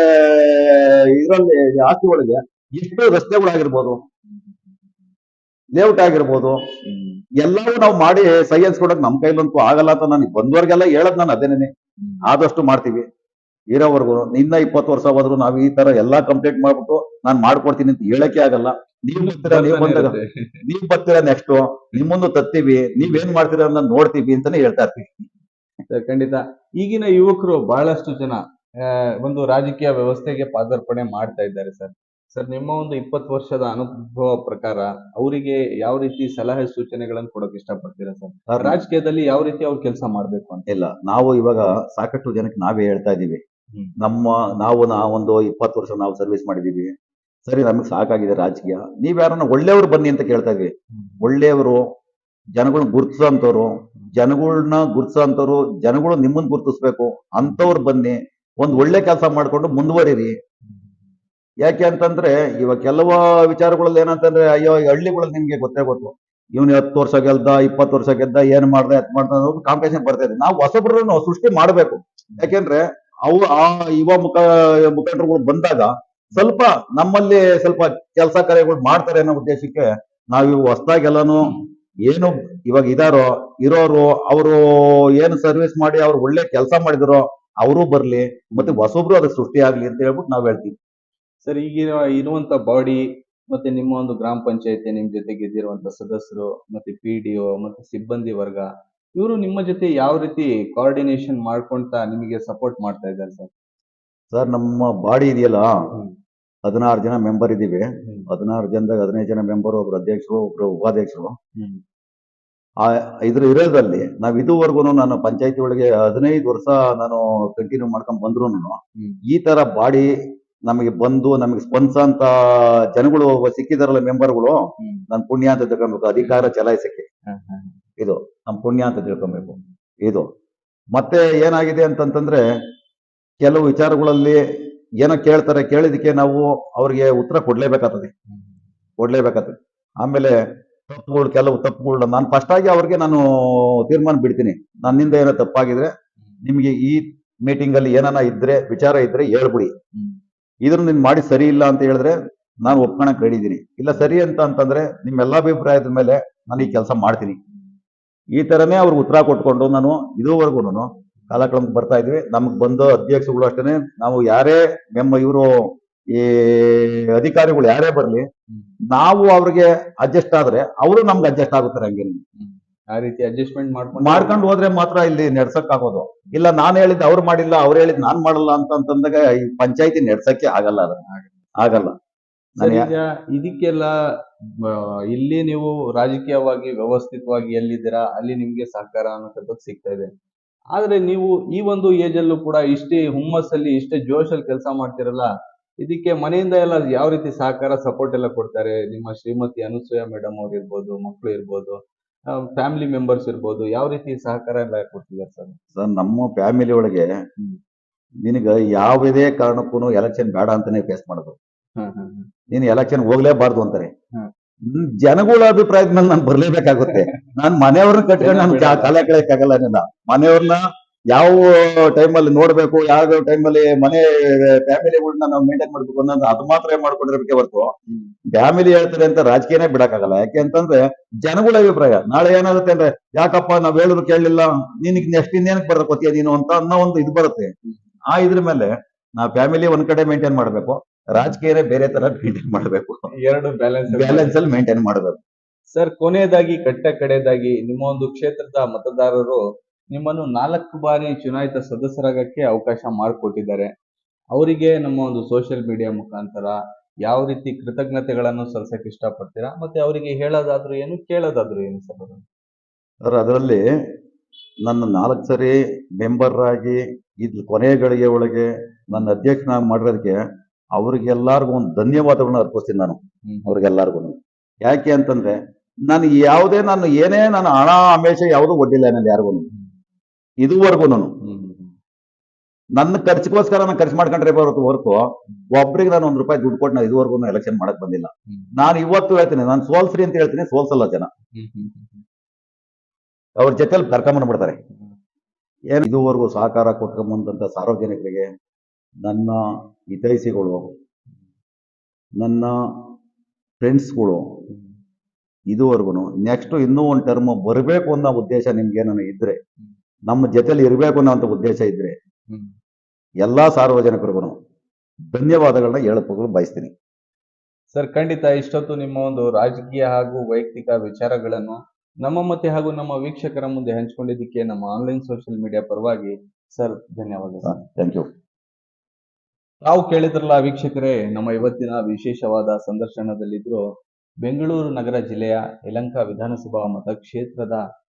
ಇದರಲ್ಲಿ ಆಸ್ತಿ ಒಳಗೆ ಎಷ್ಟು ರಸ್ತೆಗಳಾಗಿರ್ಬೋದು ಲೇಔಟ್ ಆಗಿರ್ಬೋದು, ಎಲ್ಲವೂ ನಾವು ಮಾಡಿ ಸೈಯನ್ಸ್ ಕೊಡಕ್ ನಮ್ ಕೈಲಂತೂ ಆಗಲ್ಲ ಅಂತ ನನಗೆ ಬಂದವರ್ಗೆಲ್ಲ ಹೇಳದ್ ನಾನು ಅದೇನೇ ಆದಷ್ಟು ಮಾಡ್ತೀವಿ. ಇರೋವರೆಗೂ, ನಿನ್ನ ಇಪ್ಪತ್ತು ವರ್ಷ ಹೋದ್ರು ನಾವು ಈ ತರ ಎಲ್ಲಾ ಕಂಪ್ಲೀಟ್ ಮಾಡ್ಬಿಟ್ಟು ನಾನು ಮಾಡ್ಕೊಡ್ತೀನಿ ಅಂತ ಹೇಳಕ್ಕೆ ಆಗಲ್ಲ. ನೀವು ಬರ್ತೀರಾ ನೀವ್ ಬಂದಾಗ? ನೀವ್ ಬರ್ತೀರಾ ನೆಕ್ಸ್ಟ್ ನಿಮ್ಮೊಂದು ತತ್ತೀವಿ ನೀವೇನ್ ಮಾಡ್ತೀರಾ ಅಂತ ನೋಡ್ತೀವಿ ಅಂತಾನೆ ಹೇಳ್ತಾ ಇರ್ತೀವಿ. ಸರ್, ಖಂಡಿತ. ಈಗಿನ ಯುವಕರು ಬಹಳಷ್ಟು ಜನ ಒಂದು ರಾಜಕೀಯ ವ್ಯವಸ್ಥೆಗೆ ಪಾದಾರ್ಪಣೆ ಮಾಡ್ತಾ ಇದ್ದಾರೆ ಸರ್. ಸರ್ ನಿಮ್ಮ ಒಂದು ಇಪ್ಪತ್ತು ವರ್ಷದ ಅನುಭವ ಪ್ರಕಾರ ಅವರಿಗೆ ಯಾವ ರೀತಿ ಸಲಹೆ ಸೂಚನೆಗಳನ್ನು ಕೊಡಕ್ ಇಷ್ಟಪಡ್ತೀರಾ ಸರ್, ರಾಜಕೀಯದಲ್ಲಿ ಯಾವ ರೀತಿ ಅವ್ರು ಕೆಲಸ ಮಾಡ್ಬೇಕು ಅಂತ? ಇಲ್ಲ ನಾವು ಇವಾಗ ಸಾಕಷ್ಟು ಜನಕ್ಕೆ ನಾವೇ ಹೇಳ್ತಾ ಇದೀವಿ ನಮ್ಮ ನಾವು ನಾ ಒಂದು ಇಪ್ಪತ್ತು ವರ್ಷ ನಾವು ಸರ್ವಿಸ್ ಮಾಡಿದೀವಿ ಸರಿ ನಮಗೆ ಸಾಕಾಗಿದೆ ರಾಜಕೀಯ. ನೀವು ಯಾರನ್ನ ಒಳ್ಳೆಯವರು ಬನ್ನಿ ಅಂತ ಕೇಳ್ತಾ ಇದ್ವಿ. ಒಳ್ಳೆಯವರು ಜನಗಳನ್ನ ಗುರ್ತಿಸೋಂಥವ್ರು ಜನಗಳನ್ನ ಗುರ್ತಿಸೋಂಥವ್ರು ಜನಗಳು ನಿಮ್ಮನ್ನ ಗುರ್ತಿಸ್ಬೇಕು ಅಂತವ್ರು ಬನ್ನಿ. ಒಂದ್ ಒಳ್ಳೆ ಕೆಲಸ ಮಾಡ್ಕೊಂಡು ಮುಂದುವರಿರಿ. ಯಾಕೆ ಅಂತಂದ್ರೆ ಇವಾಗ ಕೆಲವ ವಿಚಾರಗಳಲ್ಲಿ ಏನಂತಂದ್ರೆ ಅಯ್ಯೋ ಈ ಹಳ್ಳಿಗಳಲ್ಲಿ ನಿಮ್ಗೆ ಗೊತ್ತೇ ಗೊತ್ತು. ಇವ್ನು ಹತ್ತು ವರ್ಷ ಗೆಲ್ದ ಇಪ್ಪತ್ತು ವರ್ಷ ಗೆದ್ದ ಏನ್ ಮಾಡ್ದೆ ಎತ್ ಮಾಡ್ದ ಅನ್ನೋದು ಕಾಂಪಿಟೇಷನ್ ಬರ್ತಾ ಇದೆ. ನಾವು ಹೊಸಬ್ರನ್ನ ಸೃಷ್ಟಿ ಮಾಡ್ಬೇಕು. ಯಾಕೆಂದ್ರೆ ಅವು ಆ ಯುವ ಮುಖ ಮುಖಂಡರುಗಳು ಬಂದಾಗ ಸ್ವಲ್ಪ ನಮ್ಮಲ್ಲಿ ಸ್ವಲ್ಪ ಕೆಲಸ ಕಾರ್ಯಗಳು ಮಾಡ್ತಾರೆ ಅನ್ನೋ ಉದ್ದೇಶಕ್ಕೆ ನಾವು ಹೊಸದಾಗೆಲ್ಲಾನು ಏನು ಇವಾಗ ಇದಾರೋ, ಇರೋರು, ಅವರು ಏನು ಸರ್ವಿಸ್ ಮಾಡಿ ಅವ್ರು ಒಳ್ಳೆ ಕೆಲಸ ಮಾಡಿದ್ರು, ಅವರು ಬರ್ಲಿ, ಮತ್ತೆ ಹೊಸೊಬ್ರು ಅದಕ್ಕೆ ಸೃಷ್ಟಿ ಆಗ್ಲಿ ಅಂತ ಹೇಳ್ಬಿಟ್ಟು ನಾವ್ ಹೇಳ್ತೀವಿ. ಸರ್ ಈಗ ಇರುವಂತ ಬಾಡಿ ಮತ್ತೆ ನಿಮ್ಮ ಒಂದು ಗ್ರಾಮ ಪಂಚಾಯತಿ, ನಿಮ್ ಜೊತೆಗೆ ಇದ್ದಿರುವಂತ ಸದಸ್ಯರು, ಮತ್ತೆ ಪಿ ಡಿ ಒ ಮತ್ತೆ ಸಿಬ್ಬಂದಿ ವರ್ಗ, ಇವರು ನಿಮ್ಮ ಜೊತೆ ಯಾವ ರೀತಿ ಕೋಆರ್ಡಿನೇಷನ್ ಮಾಡ್ಕೊಂತ ನಿಮಗೆ ಸಪೋರ್ಟ್ ಮಾಡ್ತಾ ಇದ್ದಾರೆ ಸರ್? ಸರ್ ನಮ್ಮ ಬಾಡಿ ಇದೆಯಲ್ಲ. ಹದಿನಾರು ಜನ ಮೆಂಬರ್ ಇದೀವಿ ಹದಿನಾರು ಜನದಾಗ ಹದಿನೈದು ಜನ ಮೆಂಬರ್ ಒಬ್ರು ಅಧ್ಯಕ್ಷರು ಒಬ್ರು ಉಪಾಧ್ಯಕ್ಷರು. ಆ ಇದ್ರ ಇರೋದ್ರಲ್ಲಿ ನಾವ್ ಇದುವರೆಗೂ ನಾನು ಪಂಚಾಯತಿ ಒಳಗೆ ಹದಿನೈದು ವರ್ಷ ನಾನು ಕಂಟಿನ್ಯೂ ಮಾಡ್ಕೊಂಡ್ ಬಂದ್ರು. ಈ ತರ ಬಾಡಿ ನಮಗೆ ಬಂದು ನಮಗೆ ಸ್ಪಂದ ಅಂತ ಜನಗಳು ಸಿಕ್ಕಿದಾರಲ್ಲ ಮೆಂಬರ್ಗಳು ನಾನು ಪುಣ್ಯ ಅಂತ ತಿಳ್ಕೊಬೇಕು. ಅಧಿಕಾರ ಚಲಾಯಿಸಕ್ಕೆ. ಇದು ನಮ್ ಪುಣ್ಯ ಅಂತ ತಿಳ್ಕೊಬೇಕು. ಇದು. ಮತ್ತೆ ಏನಾಗಿದೆ ಅಂತಂತಂದ್ರೆ ಕೆಲವು ವಿಚಾರಗಳಲ್ಲಿ ಏನೋ ಕೇಳ್ತಾರೆ ಕೇಳಿದಕ್ಕೆ ನಾವು ಅವ್ರಿಗೆ ಉತ್ತರ ಕೊಡ್ಲೇಬೇಕಾಗ್ತದೆ. ಕೊಡ್ಲೇಬೇಕಾಗ್ತದೆ. ಆಮೇಲೆ ತಪ್ಪುಗಳು, ಕೆಲವು ತಪ್ಪುಗಳು ನಾನು ಫಸ್ಟ್ ಆಗಿ ಅವ್ರಿಗೆ ನಾನು ತೀರ್ಮಾನ ಬಿಡ್ತೀನಿ. ನನ್ನಿಂದ ಏನೋ ತಪ್ಪಾಗಿದ್ರೆ ನಿಮಗೆ ಈ ಮೀಟಿಂಗ್ ಅಲ್ಲಿ ಏನಾನ ಇದ್ರೆ, ವಿಚಾರ ಇದ್ರೆ ಹೇಳ್ಬಿಡಿ. ಇದನ್ನು ನೀನ್ ಮಾಡಿ ಸರಿ ಇಲ್ಲ ಅಂತ ಹೇಳಿದ್ರೆ ನಾನು ಒಪ್ಕೊಳಕ್ ಕಡಿದೀನಿ ಇಲ್ಲ ಸರಿ ಅಂತ ಅಂತಂದ್ರೆ ನಿಮ್ಮೆಲ್ಲ ಅಭಿಪ್ರಾಯದ ಮೇಲೆ ನಾನು ಈ ಕೆಲಸ ಮಾಡ್ತೀನಿ. ಈ ತರನೇ ಅವ್ರಿಗೆ ಉತ್ತರ ಕೊಟ್ಕೊಂಡು ನಾನು ಇದುವರೆಗೂ ಕಾಲ ಕಳೆದು ಬರ್ತಾ ಇದ್ವಿ. ನಮಗ್ ಬಂದ ಅಧ್ಯಕ್ಷಗಳು ಅಷ್ಟೇನೆ. ನಾವು ಯಾರೇ ನಮ್ಮ ಇವರು ಈ ಅಧಿಕಾರಿಗಳು ಯಾರೇ ಬರ್ಲಿ ನಾವು ಅವ್ರಿಗೆ ಅಡ್ಜಸ್ಟ್ ಆದ್ರೆ ಅವರು ನಮ್ಗೆ ಅಡ್ಜಸ್ಟ್ ಆಗುತ್ತಾರೆ ಹಂಗೆ ಆ ರೀತಿ ಅಡ್ಜಸ್ಟ್ಮೆಂಟ್ ಮಾಡ್ಕೊಂಡು ಮಾಡ್ಕೊಂಡು ಹೋದ್ರೆ ಮಾತ್ರ ಇಲ್ಲಿ ನಡ್ಸಕ್ ಆಗೋದು. ಇಲ್ಲ ನಾನ್ ಹೇಳಿದ್ ಅವ್ರು ಮಾಡಿಲ್ಲ ಅವ್ರು ಹೇಳಿದ್ ನಾನ್ ಮಾಡಲ್ಲ ಅಂತ ಅಂತಂದಾಗ ಈ ಪಂಚಾಯತಿ ನಡ್ಸಕ್ಕೆ ಆಗಲ್ಲ ಅದನ್ನ ಆಗಲ್ಲ. ಇದಕ್ಕೆಲ್ಲ ಇಲ್ಲಿ ನೀವು ರಾಜಕೀಯವಾಗಿ ವ್ಯವಸ್ಥಿತವಾಗಿ ಎಲ್ಲಿದ್ದೀರಾ ಅಲ್ಲಿ ನಿಮ್ಗೆ ಸಹಕಾರ ಅನ್ನೋಂಥದ್ದು ಸಿಗ್ತಾ ಇದೆ. ಆದ್ರೆ ನೀವು ಈ ಒಂದು ಏಜ್ ಅಲ್ಲೂ ಕೂಡ ಇಷ್ಟೇ ಹುಮ್ಮಸ್ಸಲ್ಲಿ ಇಷ್ಟೇ ಜೋಶಲ್ಲಿ ಕೆಲಸ ಮಾಡ್ತಿರಲ್ಲ ಇದಕ್ಕೆ ಮನೆಯಿಂದ ಎಲ್ಲ ಯಾವ ರೀತಿ ಸಹಕಾರ ಸಪೋರ್ಟ್ ಎಲ್ಲ ಕೊಡ್ತಾರೆ? ನಿಮ್ಮ ಶ್ರೀಮತಿ ಅನುಸೂಯ ಮೇಡಮ್ ಅವ್ರು ಇರ್ಬೋದು ಮಕ್ಕಳು ಇರ್ಬೋದು ಫ್ಯಾಮಿಲಿ ಮೆಂಬರ್ಸ್ ಇರ್ಬೋದು ಯಾವ ರೀತಿ ಸಹಕಾರ ಎಲ್ಲ ಕೊಡ್ತಿದ್ದಾರೆ ಸರ್? ಸರ್ ನಮ್ಮ ಫ್ಯಾಮಿಲಿ ಒಳಗೆ ನಿನಗೆ ಯಾವುದೇ ಕಾರಣಕ್ಕೂ ಎಲೆಕ್ಷನ್ ಬೇಡ ಅಂತಾನೆ ಫೇಸ್ ಮಾಡೋದು. ನೀನು ಎಲೆಕ್ಷನ್ ಹೋಗ್ಲೇಬಾರ್ದು ಅಂತಾರೆ. ಜನಗಳ ಅಭಿಪ್ರಾಯದ ಮೇಲೆ ನಾನು ಬರ್ಲೇಬೇಕಾಗುತ್ತೆ. ನಾನ್ ಮನೆಯವ್ರನ್ನ ಕಟ್ಕೊಂಡು ನಾನು. ಕಲೆ ಕಳೆಯಕ್ಕಾಗಲ್ಲ ನನ್ನ ಮನೆಯವ್ರನ್ನ ಯಾವ ಟೈಮಲ್ಲಿ ನೋಡ್ಬೇಕು ಯಾವ ಟೈಮಲ್ಲಿ ಮನೆ ಫ್ಯಾಮಿಲಿಗಳನ್ನ ನಾವು ಮೇಂಟೈನ್ ಮಾಡ್ಬೇಕು ಅನ್ನೋದು ಅದು ಮಾತ್ರ ಮಾಡ್ಕೊಂಡಿರ್ಬೇಕೆ ಹೊರತು. ಫ್ಯಾಮಿಲಿ ಹೇಳ್ತಾರೆ ಅಂತ ರಾಜಕೀಯನೇ ಬಿಡಕ್ಕಾಗಲ್ಲ. ಯಾಕೆ ಅಂತಂದ್ರೆ ಜನಗಳ ಅಭಿಪ್ರಾಯ. ನಾಳೆ ಏನಾಗುತ್ತೆ ಅಂದ್ರೆ ಯಾಕಪ್ಪ ನಾವ್ ಹೇಳಿದ್ರು ಕೇಳಲಿಲ್ಲ? ನಿನಗೆ ನೆಕ್ಸ್ಟ್ ಇನ್ನೇನಕ್ಕೆ ಬರಕೋತೀಯ ನೀನು ಅಂತ ಅನ್ನೋ ಒಂದು ಇದು ಬರುತ್ತೆ. ಆ ಇದ್ರ ಮೇಲೆ ನಾವು ಫ್ಯಾಮಿಲಿ ಒಂದ್ ಕಡೆ ಮೇಂಟೈನ್ ಮಾಡ್ಬೇಕು. ರಾಜಕೀಯನೇ ಬೇರೆ ತರ ಮೇಂಟೈನ್ ಮಾಡಬೇಕು. ಎರಡು ಬ್ಯಾಲೆನ್ಸ್ ಬ್ಯಾಲೆನ್ಸ್ ಅಲ್ಲಿ ಮೇಂಟೈನ್ ಮಾಡಬೇಕು. ಸರ್ ಕೊನೆಯದಾಗಿ ಕಟ್ಟ ಕಡೆಯದಾಗಿ ನಿಮ್ಮ ಒಂದು ಕ್ಷೇತ್ರದ ಮತದಾರರು ನಿಮ್ಮನ್ನು ನಾಲ್ಕು ಬಾರಿ ಚುನಾಯಿತ ಸದಸ್ಯರಾಗಕ್ಕೆ ಅವಕಾಶ ಮಾಡಿಕೊಟ್ಟಿದ್ದಾರೆ. ಅವರಿಗೆ ನಮ್ಮ ಒಂದು ಸೋಷಿಯಲ್ ಮೀಡಿಯಾ ಮುಖಾಂತರ ಯಾವ ರೀತಿ ಕೃತಜ್ಞತೆಗಳನ್ನು ಸಲ್ಲಿಸಕ್ಕೆ ಇಷ್ಟಪಡ್ತೀರಾ? ಮತ್ತೆ ಅವರಿಗೆ ಹೇಳೋದಾದ್ರೂ ಏನು ಕೇಳೋದಾದ್ರೂ ಏನು ಸರ್ ಅದರ ಸರ್ ಅದರಲ್ಲಿ ನನ್ನ ನಾಲ್ಕು ಸರಿ ಮೆಂಬರ್ ಆಗಿ ಇದು ಕೊನೆಯ ಗಳಿಗೆ ಒಳಗೆ ನನ್ನ ಅಧ್ಯಕ್ಷನಾಗಿ ಮಾಡಿರೋದಕ್ಕೆ ಅವ್ರಿಗೆಲ್ಲರಿಗೂ ಒಂದು ಧನ್ಯವಾದಗಳನ್ನ ಅರ್ಪಿಸ್ತೀನಿ ನಾನು. ಅವ್ರಿಗೆಲ್ಲರಿಗೂ. ಯಾಕೆ ಅಂತಂದ್ರೆ ನಾನು ಯಾವುದೇ ನಾನು ಏನೇ ನಾನು ಹಣ ಆಮೇಶ ಯಾವುದು ಒಡ್ಡಿಲ್ಲ ನಾನು ಯಾರಿಗೂ ಇದುವರೆಗೂ ಹ್ಮ್. ನನ್ನ ಖರ್ಚಿಗೋಸ್ಕರ ನಾನು ಖರ್ಚು ಮಾಡ್ಕೊಂಡ್ರೆ ಬರುತ್ತೆ ಹೊರತು ಒಬ್ರಿಗೆ ನಾನು ಒಂದ್ ರೂಪಾಯಿ ದುಡ್ಡು ಕೊಟ್ಟು ನಾನು ಇದುವರೆಗೂ ಎಲೆಕ್ಷನ್ ಮಾಡಕ್ ಬಂದಿಲ್ಲ. ನಾನು ಇವತ್ತು ಹೇಳ್ತೀನಿ ನಾನು ಸೋಲ್ಸ್ರಿ ಅಂತ ಹೇಳ್ತೀನಿ ಸೋಲ್ಸಲ್ಲ ಜನ. ಅವ್ರ ಜೊತೆಲಿ ಕರ್ಕೊಂಬಂದ್ಬಿಡ್ತಾರೆ. ಏನು ಇದುವರೆಗೂ ಸಹಕಾರ ಕೊಟ್ಕೊಂಬಂದಂತ ಸಾರ್ವಜನಿಕರಿಗೆ ನನ್ನ ಹಿತೈಸಿಗಳು ನನ್ನ ಫ್ರೆಂಡ್ಸ್ಗಳು. ಇದುವರೆಗೂ ನೆಕ್ಸ್ಟ್ ಇನ್ನೂ ಒಂದು ಟರ್ಮ್ ಬರಬೇಕು ಅನ್ನೋ ಉದ್ದೇಶ ನಿಮ್ಗೆ ಇದ್ರೆ ನಮ್ಮ ಜೊತೆಲಿ ಇರಬೇಕು ಅನ್ನೋ ಉದ್ದೇಶ ಇದ್ರೆ ಎಲ್ಲ ಸಾರ್ವಜನಿಕರಿಗೂ ಧನ್ಯವಾದಗಳನ್ನ ಹೇಳಕ್ಕೆ ಬಯಸ್ತೀನಿ ಸರ್ ಖಂಡಿತ ಇಷ್ಟೊತ್ತು ನಿಮ್ಮ ಒಂದು ರಾಜಕೀಯ ಹಾಗೂ ವೈಯಕ್ತಿಕ ವಿಚಾರಗಳನ್ನು ನಮ್ಮ ಮತ್ತೆ ಹಾಗೂ ನಮ್ಮ ವೀಕ್ಷಕರ ಮುಂದೆ ಹಂಚಿಕೊಂಡಿದ್ದಕ್ಕೆ ನಮ್ಮ ಆನ್ಲೈನ್ ಸೋಷಿಯಲ್ ಮೀಡಿಯಾ ಪರವಾಗಿ ಸರ್ ಧನ್ಯವಾದ ಸರ್ ಥ್ಯಾಂಕ್ ಯು ತಾವು ಕೇಳಿದ್ರಲ್ಲ ವೀಕ್ಷಕರೇ, ನಮ್ಮ ಇವತ್ತಿನ ವಿಶೇಷವಾದ ಸಂದರ್ಶನದಲ್ಲಿದ್ರು ಬೆಂಗಳೂರು ನಗರ ಜಿಲ್ಲೆಯ ಯಲಂಕ ವಿಧಾನಸಭಾ ಮತಕ್ಷೇತ್ರದ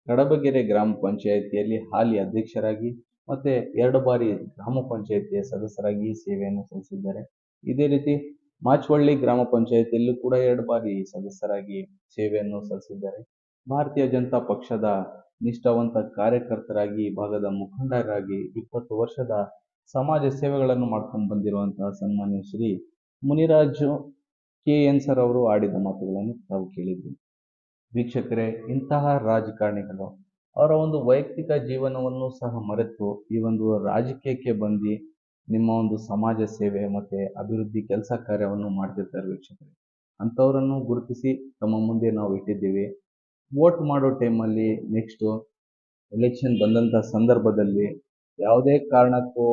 ಕಡಬಗೆರೆ ಗ್ರಾಮ ಪಂಚಾಯಿತಿಯಲ್ಲಿ ಹಾಲಿ ಅಧ್ಯಕ್ಷರಾಗಿ ಮತ್ತೆ ಎರಡು ಬಾರಿ ಗ್ರಾಮ ಪಂಚಾಯಿತಿಯ ಸದಸ್ಯರಾಗಿ ಸೇವೆಯನ್ನು ಸಲ್ಲಿಸಿದ್ದಾರೆ. ಇದೇ ರೀತಿ ಮಾಚವಳ್ಳಿ ಗ್ರಾಮ ಪಂಚಾಯಿತಿಯಲ್ಲೂ ಕೂಡ ಎರಡು ಬಾರಿ ಸದಸ್ಯರಾಗಿ ಸೇವೆಯನ್ನು ಸಲ್ಲಿಸಿದ್ದಾರೆ. ಭಾರತೀಯ ಜನತಾ ಪಕ್ಷದ ನಿಷ್ಠಾವಂತ ಕಾರ್ಯಕರ್ತರಾಗಿ, ಭಾಗದ ಮುಖಂಡರಾಗಿ ಇಪ್ಪತ್ತು ವರ್ಷದ ಸಮಾಜ ಸೇವೆಗಳನ್ನು ಮಾಡ್ಕೊಂಡು ಬಂದಿರುವಂತಹ ಸನ್ಮಾನ್ಯ Shri Muniraju K N sir ಅವರು ಆಡಿದ ಮಾತುಗಳನ್ನು ತಾವು ಕೇಳಿದ್ವಿ. ವೀಕ್ಷಕರೇ, ಇಂತಹ ರಾಜಕಾರಣಿಗಳು ಅವರ ಒಂದು ವೈಯಕ್ತಿಕ ಜೀವನವನ್ನು ಸಹ ಮರೆತು ಈ ಒಂದು ರಾಜಕೀಯಕ್ಕೆ ಬಂದು ನಿಮ್ಮ ಒಂದು ಸಮಾಜ ಸೇವೆ ಮತ್ತೆ ಅಭಿವೃದ್ಧಿ ಕೆಲಸ ಕಾರ್ಯವನ್ನು ಮಾಡ್ತಿರ್ತಾರೆ ವೀಕ್ಷಕರೇ. ಅಂಥವರನ್ನು ಗುರುತಿಸಿ ತಮ್ಮ ಮುಂದೆ ನಾವು ಇಟ್ಟಿದ್ದೀವಿ. ವೋಟ್ ಮಾಡೋ ಟೈಮಲ್ಲಿ ನೆಕ್ಸ್ಟು ಎಲೆಕ್ಷನ್ ಬಂದಂಥ ಸಂದರ್ಭದಲ್ಲಿ ಯಾವುದೇ ಕಾರಣಕ್ಕೂ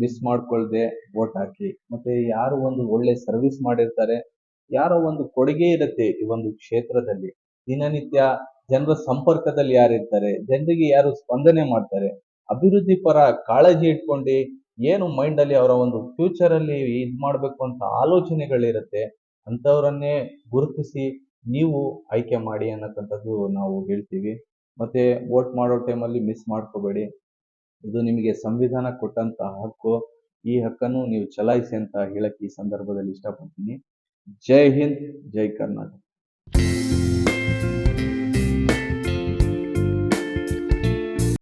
ಮಿಸ್ ಮಾಡ್ಕೊಳ್ದೆ ವೋಟ್ ಹಾಕಿ. ಮತ್ತೆ ಯಾರು ಒಂದು ಒಳ್ಳೆ ಸರ್ವಿಸ್ ಮಾಡಿರ್ತಾರೆ. ಯಾರೋ ಒಂದು ಕೊಡುಗೆ ಇರುತ್ತೆ ಈ ಒಂದು ಕ್ಷೇತ್ರದಲ್ಲಿ. ದಿನನಿತ್ಯ ಜನರ ಸಂಪರ್ಕದಲ್ಲಿ ಯಾರಿರ್ತಾರೆ, ಜನರಿಗೆ ಯಾರು ಸ್ಪಂದನೆ ಮಾಡ್ತಾರೆ, ಅಭಿವೃದ್ಧಿ ಪರ ಕಾಳಜಿ ಇಟ್ಕೊಂಡು ಏನು ಮೈಂಡ್ ಅಲ್ಲಿ ಅವರ ಒಂದು ಫ್ಯೂಚರ್ ಅಲ್ಲಿ ಇದ್ ಮಾಡ್ಬೇಕು ಅಂತ ಆಲೋಚನೆಗಳಿರುತ್ತೆ ಅಂತವರನ್ನೇ ಗುರುತಿಸಿ ನೀವು ಆಯ್ಕೆ ಮಾಡಿ ಅನ್ನತಕ್ಕಂಥದ್ದು ನಾವು ಹೇಳ್ತೀವಿ. ಮತ್ತೆ ವೋಟ್ ಮಾಡೋ ಟೈಮಲ್ಲಿ ಮಿಸ್ ಮಾಡ್ಕೋಬೇಡಿ. ಇದು ನಿಮಗೆ ಸಂವಿಧಾನ ಕೊಟ್ಟಂತ ಹಕ್ಕು. ಈ ಹಕ್ಕನ್ನು ನೀವು ಚಲಾಯಿಸಿ ಅಂತ ಹೇಳಕ್ಕೆ ಈ ಸಂದರ್ಭದಲ್ಲಿ ಇಷ್ಟಪಡ್ತೀನಿ. ಜೈ ಹಿಂದ್, ಜೈ ಕರ್ನಾಟಕ.